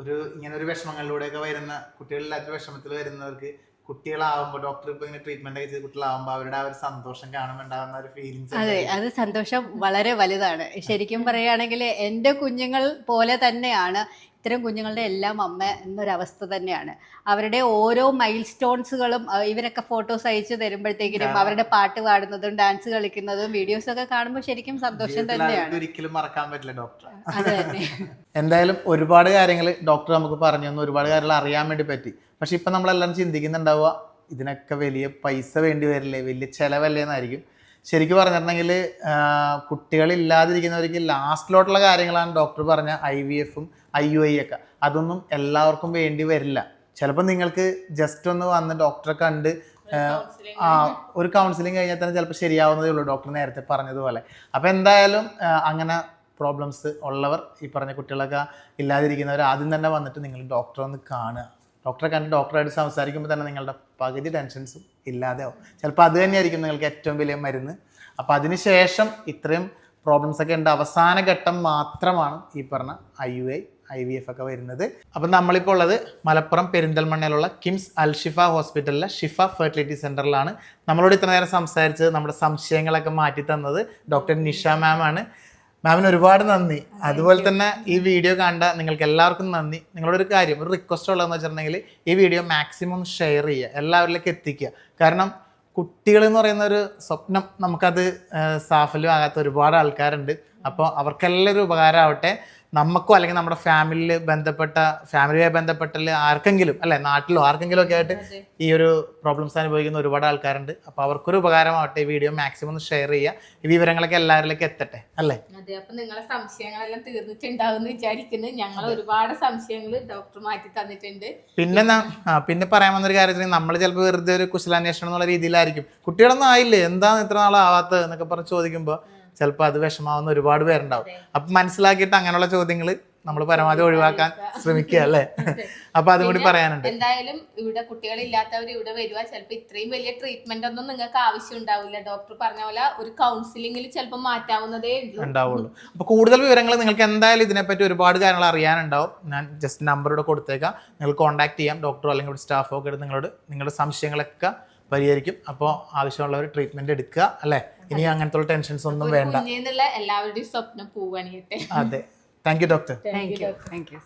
ഒരു ഇങ്ങനെ ഒരു വിഷമങ്ങളിലൂടെയൊക്കെ വരുന്ന കുട്ടികളില്ലാത്ത വിഷമത്തിൽ വരുന്നവർക്ക് കുട്ടികളാവുമ്പോൾ ഡോക്ടർ ഇപ്പൊ ഇങ്ങനെ ട്രീറ്റ്മെന്റ് ഒക്കെ ചെയ്ത് കുട്ടികളാവുമ്പോൾ അവരുടെ ആ ഒരു സന്തോഷം കാണുമ്പോൾ ഉണ്ടാകുന്ന ഒരു ഫീലിങ്സ് അതെ അത് സന്തോഷം വളരെ വലുതാണ്. ശരിക്കും പറയുകയാണെങ്കിൽ എന്റെ കുഞ്ഞുങ്ങൾ പോലെ തന്നെയാണ്. ഇത്തരം കുഞ്ഞുങ്ങളുടെ എല്ലാം അമ്മ എന്നൊരവസ്ഥ തന്നെയാണ്. അവരുടെ ഓരോ മൈൽ സ്റ്റോൺസുകളും ഇവരൊക്കെ ഫോട്ടോസ് അയച്ചു തരുമ്പോഴത്തേക്കിനും അവരുടെ പാട്ട് പാടുന്നതും ഡാൻസ് കളിക്കുന്നതും വീഡിയോസ് ഒക്കെ കാണുമ്പോൾ ശരിക്കും സന്തോഷം തന്നെയാണ്. ഒരിക്കലും മറക്കാൻ പറ്റില്ല ഡോക്ടർ അത് തന്നെ എന്തായാലും ഒരുപാട് കാര്യങ്ങൾ ഡോക്ടർ നമുക്ക് പറഞ്ഞു തന്നു ഒരുപാട് കാര്യങ്ങൾ അറിയാൻ വേണ്ടി പറ്റി. പക്ഷെ ഇപ്പം നമ്മളെല്ലാം ചിന്തിക്കുന്നുണ്ടാവുക ഇതിനൊക്കെ വലിയ പൈസ വേണ്ടി വരില്ലേ വലിയ ചിലവല്ലേ എന്നായിരിക്കും. ശരിക്കും പറഞ്ഞിട്ടുണ്ടെങ്കിൽ കുട്ടികളില്ലാതിരിക്കുന്നവർക്ക് ലാസ്റ്റിലോട്ടുള്ള കാര്യങ്ങളാണ് ഡോക്ടർ പറഞ്ഞ ഐ വി എഫും ഐ യു ഐ ഒക്കെ. അതൊന്നും എല്ലാവർക്കും വേണ്ടി വരില്ല. ചിലപ്പോൾ നിങ്ങൾക്ക് ജസ്റ്റ് ഒന്ന് വന്ന് ഡോക്ടറെ കണ്ട് ആ, ഒരു കൗൺസിലിംഗ് കഴിഞ്ഞാൽ തന്നെ ചിലപ്പോൾ ശരിയാവുന്നതേ ഉള്ളൂ ഡോക്ടർ നേരത്തെ പറഞ്ഞതുപോലെ. അപ്പോൾ എന്തായാലും അങ്ങനെ പ്രോബ്ലംസ് ഉള്ളവർ ഈ പറഞ്ഞ കുട്ടികളൊക്കെ ഇല്ലാതിരിക്കുന്നവർ ആദ്യം തന്നെ വന്നിട്ട് നിങ്ങൾ ഡോക്ടറെ ഒന്ന് കാണുക. ഡോക്ടറെ കണ്ട് ഡോക്ടറായിട്ട് സംസാരിക്കുമ്പോൾ തന്നെ നിങ്ങളുടെ പകുതി ടെൻഷൻസും ഇല്ലാതെയാവും ചിലപ്പോൾ അത് തന്നെയായിരിക്കും നിങ്ങൾക്ക് ഏറ്റവും വലിയ മരുന്ന്. അപ്പോൾ അതിന് ശേഷം ഇത്രയും പ്രോബ്ലംസ് ഒക്കെ ഉണ്ട്. അവസാന ഘട്ടം മാത്രമാണ് ഈ പറഞ്ഞ I U I I V F ഒക്കെ വരുന്നത്. അപ്പം നമ്മളിപ്പോൾ ഉള്ളത് മലപ്പുറം പെരിന്തൽമണ്ണയിലുള്ള കിംസ് അൽ ഷിഫ ഹോസ്പിറ്റലിലെ ഷിഫ ഫെർട്ടിലിറ്റി സെന്ററിലാണ് നമ്മളോട് ഇത്ര നേരം സംസാരിച്ചത് നമ്മുടെ സംശയങ്ങളൊക്കെ മാറ്റി തന്നത് ഡോക്ടർ നിഷ മാം ആണ്. മാമിന് ഒരുപാട് നന്ദി. അതുപോലെ തന്നെ ഈ വീഡിയോ കണ്ട നിങ്ങൾക്ക് എല്ലാവർക്കും നന്ദി. നിങ്ങളോടൊരു കാര്യം ഒരു റിക്വസ്റ്റ് ഉള്ളതെന്ന് വെച്ചിട്ടുണ്ടെങ്കിൽ ഈ വീഡിയോ മാക്സിമം ഷെയർ ചെയ്യുക എല്ലാവരിലേക്ക് എത്തിക്കുക. കാരണം കുട്ടികൾ എന്ന് പറയുന്ന ഒരു സ്വപ്നം നമുക്കത് സാഫല്യമാകാത്ത ഒരുപാട് ആൾക്കാരുണ്ട്. അപ്പോൾ അവർക്കെല്ലാം ഒരു ഉപകാരമാവട്ടെ. നമുക്കോ അല്ലെങ്കിൽ നമ്മുടെ ഫാമിലിയിൽ ബന്ധപ്പെട്ട ഫാമിലിയുമായി ബന്ധപ്പെട്ടിൽ ആർക്കെങ്കിലും അല്ലെ നാട്ടിലോ ആർക്കെങ്കിലും ഒക്കെ ആയിട്ട് ഈ ഒരു പ്രോബ്ലംസ് അനുഭവിക്കുന്ന ഒരുപാട് ആൾക്കാരുണ്ട്. അപ്പോൾ അവർക്കൊരു ഉപകാരമാവട്ടെ ഈ വീഡിയോ മാക്സിമം ഒന്ന് ഷെയർ ചെയ്യുക. ഈ വിവരങ്ങളൊക്കെ എല്ലാവരിലേക്ക് എത്തട്ടെ അല്ലേ? അതെ അപ്പൊ നിങ്ങളെ സംശയങ്ങളെല്ലാം തീർന്നിട്ടുണ്ടാവും എന്ന് വിചാരിക്കുന്നു. ഞങ്ങൾ ഒരുപാട് സംശയങ്ങൾ ഡോക്ടർ മാറ്റി തന്നിട്ടുണ്ട്. പിന്നെ പിന്നെ പറയാൻ വന്നൊരു കാര്യത്തിന് നമ്മൾ ചിലപ്പോൾ വെറുതെ ഒരു കുശലാന്വേഷണം എന്നുള്ള രീതിയിലായിരിക്കും. കുട്ടികളൊന്നും ആയില്ലേ? എന്താണ് ഇത്ര നാളാവാത്തത് എന്നൊക്കെ പറഞ്ഞ് ചോദിക്കുമ്പോൾ ചിലപ്പോൾ അത് വിഷമാവുന്ന ഒരുപാട് പേരുണ്ടാവും. അപ്പം മനസ്സിലാക്കിയിട്ട് അങ്ങനെയുള്ള ചോദ്യങ്ങൾ നമ്മൾ പരമാവധി ഒഴിവാക്കാൻ ശ്രമിക്കുക അല്ലേ? അപ്പൊ അതും കൂടി പറയാനുണ്ട്. എന്തായാലും ഇവിടെ കുട്ടികളില്ലാത്തവർ ഇവിടെ വരിക ചിലപ്പോൾ ഇത്രയും വലിയ ട്രീറ്റ്മെന്റ് ഒന്നും നിങ്ങൾക്ക് ആവശ്യം ഉണ്ടാവില്ല. ഡോക്ടർ പറഞ്ഞ പോലെ ഒരു കൗൺസിലിംഗിൽ ചിലപ്പോൾ മാറ്റാവുന്നതേ ഉണ്ടാവുള്ളൂ. അപ്പൊ കൂടുതൽ വിവരങ്ങൾ നിങ്ങൾക്ക് എന്തായാലും ഇതിനെപ്പറ്റി ഒരുപാട് കാര്യങ്ങൾ അറിയാനുണ്ടാവും. ഞാൻ ജസ്റ്റ് നമ്പർ ഇവിടെ കൊടുത്തേക്കാം. നിങ്ങൾ കോൺടാക്ട് ചെയ്യാം. ഡോക്ടറോ അല്ലെങ്കിൽ സ്റ്റാഫോ ഒക്കെ നിങ്ങളോട് നിങ്ങളുടെ സംശയങ്ങളൊക്കെ പരിഹരിക്കും. അപ്പോൾ ആവശ്യമുള്ളവർ ട്രീറ്റ്മെന്റ് എടുക്കുക അല്ലേ? ഇനി അങ്ങനത്തെ ടെൻഷൻസ് ഒന്നും വേണ്ട. എല്ലാവരുടെയും സ്വപ്നം പൂവണിയട്ടെ അതെ. Thank you doctor thank you thank you